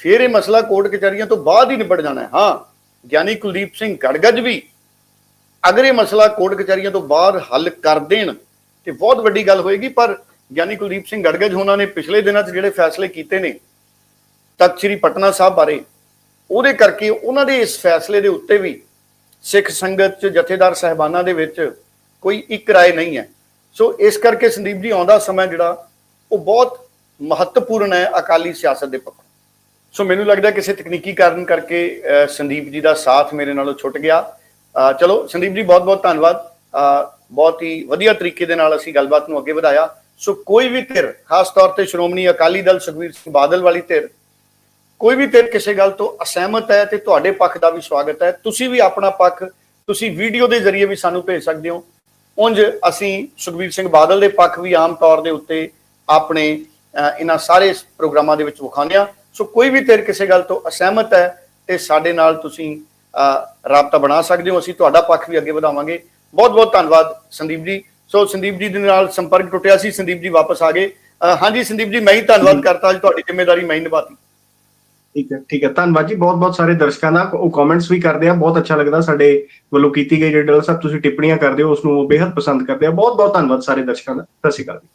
ਫਿਰ ਇਹ ਮਸਲਾ ਕੋਰਟ ਕਚਹਿਰੀਆਂ ਤੋਂ ਬਾਅਦ ਹੀ ਨਿਬੜ ਜਾਣਾ ਹੈ। ਹਾਂ, ਗਿਆਨੀ ਕੁਲਦੀਪ ਸਿੰਘ ਗੜਗੜ ਵੀ ਅਗਰ ਇਹ ਮਸਲਾ ਕੋਰਟ ਕਚਹਿਰੀਆਂ ਤੋਂ ਬਾਅਦ ਹੱਲ ਕਰ ਦੇਣ, ਤੇ ਬਹੁਤ ਵੱਡੀ ਗੱਲ ਹੋਏਗੀ, ਪਰ ਗਿਆਨੀ ਕੁਲਦੀਪ ਸਿੰਘ ਗੜਗੜ ਉਹਨਾਂ ਨੇ ਪਿਛਲੇ ਦਿਨਾਂ 'ਚ ਜਿਹੜੇ ਫੈਸਲੇ ਕੀਤੇ ਨੇ, ਤਖਤ ਸ੍ਰੀ ਪਟਨਾ ਸਾਹਿਬ ਬਾਰੇ, ਉਹਦੇ ਕਰਕੇ ਉਹਨਾਂ ਦੇ ਇਸ ਫੈਸਲੇ ਦੇ ਉੱਤੇ ਵੀ ਸਿੱਖ ਸੰਗਤ 'ਚ, ਜਥੇਦਾਰ ਸਹਿਬਾਨਾਂ ਦੇ ਵਿੱਚ ਕੋਈ ਇੱਕ ਰਾਏ ਨਹੀਂ ਹੈ। ਸੋ ਇਸ ਕਰਕੇ ਸੰਦੀਪ ਜੀ ਆਉਂਦਾ ਸਮਾਂ ਜਿਹੜਾ, ਉਹ ਬਹੁਤ ਮਹੱਤਵਪੂਰਨ ਹੈ ਅਕਾਲੀ ਸਿਆਸਤ ਦੇ ਪੱਖੋਂ। ਸੋ ਮੈਨੂੰ ਲੱਗਦਾ ਕਿਸੇ ਤਕਨੀਕੀ ਕਾਰਨ ਕਰਕੇ ਸੰਦੀਪ ਜੀ ਦਾ ਸਾਥ ਮੇਰੇ ਨਾਲੋਂ ਛੁੱਟ ਗਿਆ। ਚਲੋ, ਸੰਦੀਪ ਜੀ ਬਹੁਤ ਬਹੁਤ ਧੰਨਵਾਦ ਬਹੁਤ ਹੀ ਵਧੀਆ ਤਰੀਕੇ ਦੇ ਨਾਲ ਅਸੀਂ ਗੱਲਬਾਤ ਨੂੰ ਅੱਗੇ ਵਧਾਇਆ। ਸੋ ਕੋਈ ਵੀ ਧਿਰ, ਖਾਸ ਤੌਰ ਤੇ ਸ਼੍ਰੋਮਣੀ ਅਕਾਲੀ ਦਲ ਸੁਖਬੀਰ ਸਿੰਘ ਬਾਦਲ ਵਾਲੀ ਧਿਰ, ਕੋਈ ਵੀ ਧਿਰ ਕਿਸੇ ਗੱਲ ਤੋਂ ਅਸਹਿਮਤ ਹੈ ਤੇ ਤੁਹਾਡੇ ਪੱਖ ਦਾ ਵੀ ਸਵਾਗਤ ਹੈ। ਤੁਸੀਂ ਵੀ ਆਪਣਾ ਪੱਖ ਤੁਸੀਂ ਵੀਡੀਓ ਦੇ ਜ਼ਰੀਏ ਵੀ ਸਾਨੂੰ ਭੇਜ ਸਕਦੇ ਹੋ। ਉਂਝ ਅਸੀਂ ਸੁਖਬੀਰ ਸਿੰਘ ਬਾਦਲ ਦੇ ਪੱਖ ਵੀ ਆਮ ਤੌਰ ਦੇ ਉੱਤੇ ਆਪਣੇ ਇਹਨਾਂ ਸਾਰੇ ਪ੍ਰੋਗਰਾਮਾਂ ਦੇ ਵਿੱਚ ਵਿਖਾਉਂਦੇ ਹਾਂ। ਸੋ ਕੋਈ ਵੀ ਧਿਰ ਕਿਸੇ ਗੱਲ ਤੋਂ ਅਸਹਿਮਤ ਹੈ ਤੇ ਸਾਡੇ ਨਾਲ ਤੁਸੀਂ ਰਾਬਤਾ ਬਣਾ ਸਕਦੇ ਹੋ। ਅਸੀਂ ਤੁਹਾਡਾ ਪੱਖ ਵੀ ਅੱਗੇ ਵਧਾਵਾਂਗੇ। ਬਹੁਤ ਬਹੁਤ ਧੰਨਵਾਦ ਸੰਦੀਪ ਜੀ। ਸੋ ਸੰਦੀਪ ਜੀ ਦੇ ਨਾਲ ਸੰਪਰਕ ਟੁੱਟਿਆ ਸੀ। ਸੰਦੀਪ ਜੀ ਵਾਪਸ ਆ ਗਏ। ਹਾਂਜੀ ਸੰਦੀਪ ਜੀ ਮੈਂ ਹੀ ਧੰਨਵਾਦ ਕਰਤਾ ਅੱਜ ਤੁਹਾਡੀ ਜ਼ਿੰਮੇਵਾਰੀ ਮੈਂ ਨਿਭਾਤੀ। ਠੀਕ ਹੈ ਠੀਕ ਹੈ। ਧੰਨਵਾਦ ਜੀ। ਬਹੁਤ ਬਹੁਤ ਸਾਰੇ ਦਰਸ਼ਕਾਂ ਦਾ ਉਹ ਕਮੈਂਟਸ ਵੀ ਕਰਦੇ ਆ। ਬਹੁਤ ਅੱਛਾ ਲੱਗਦਾ ਸਾਡੇ ਵੱਲੋਂ ਕੀਤੀ ਗਈ ਜਿਹੜੀ ਸਾਹਿਬ। ਤੁਸੀਂ ਟਿੱਪਣੀਆਂ ਕਰਦੇ ਹੋ ਉਸ ਨੂੰ ਉਹ ਬੇहद ਪਸੰਦ ਕਰਦੇ ਆ। ਬਹੁਤ ਬਹੁਤ ਧੰਨਵਾਦ ਸਾਰੇ ਦਰਸ਼ਕਾਂ ਦਾ। ਸਤਿ ਸ਼੍ਰੀ ਅਕਾਲ ਜੀ।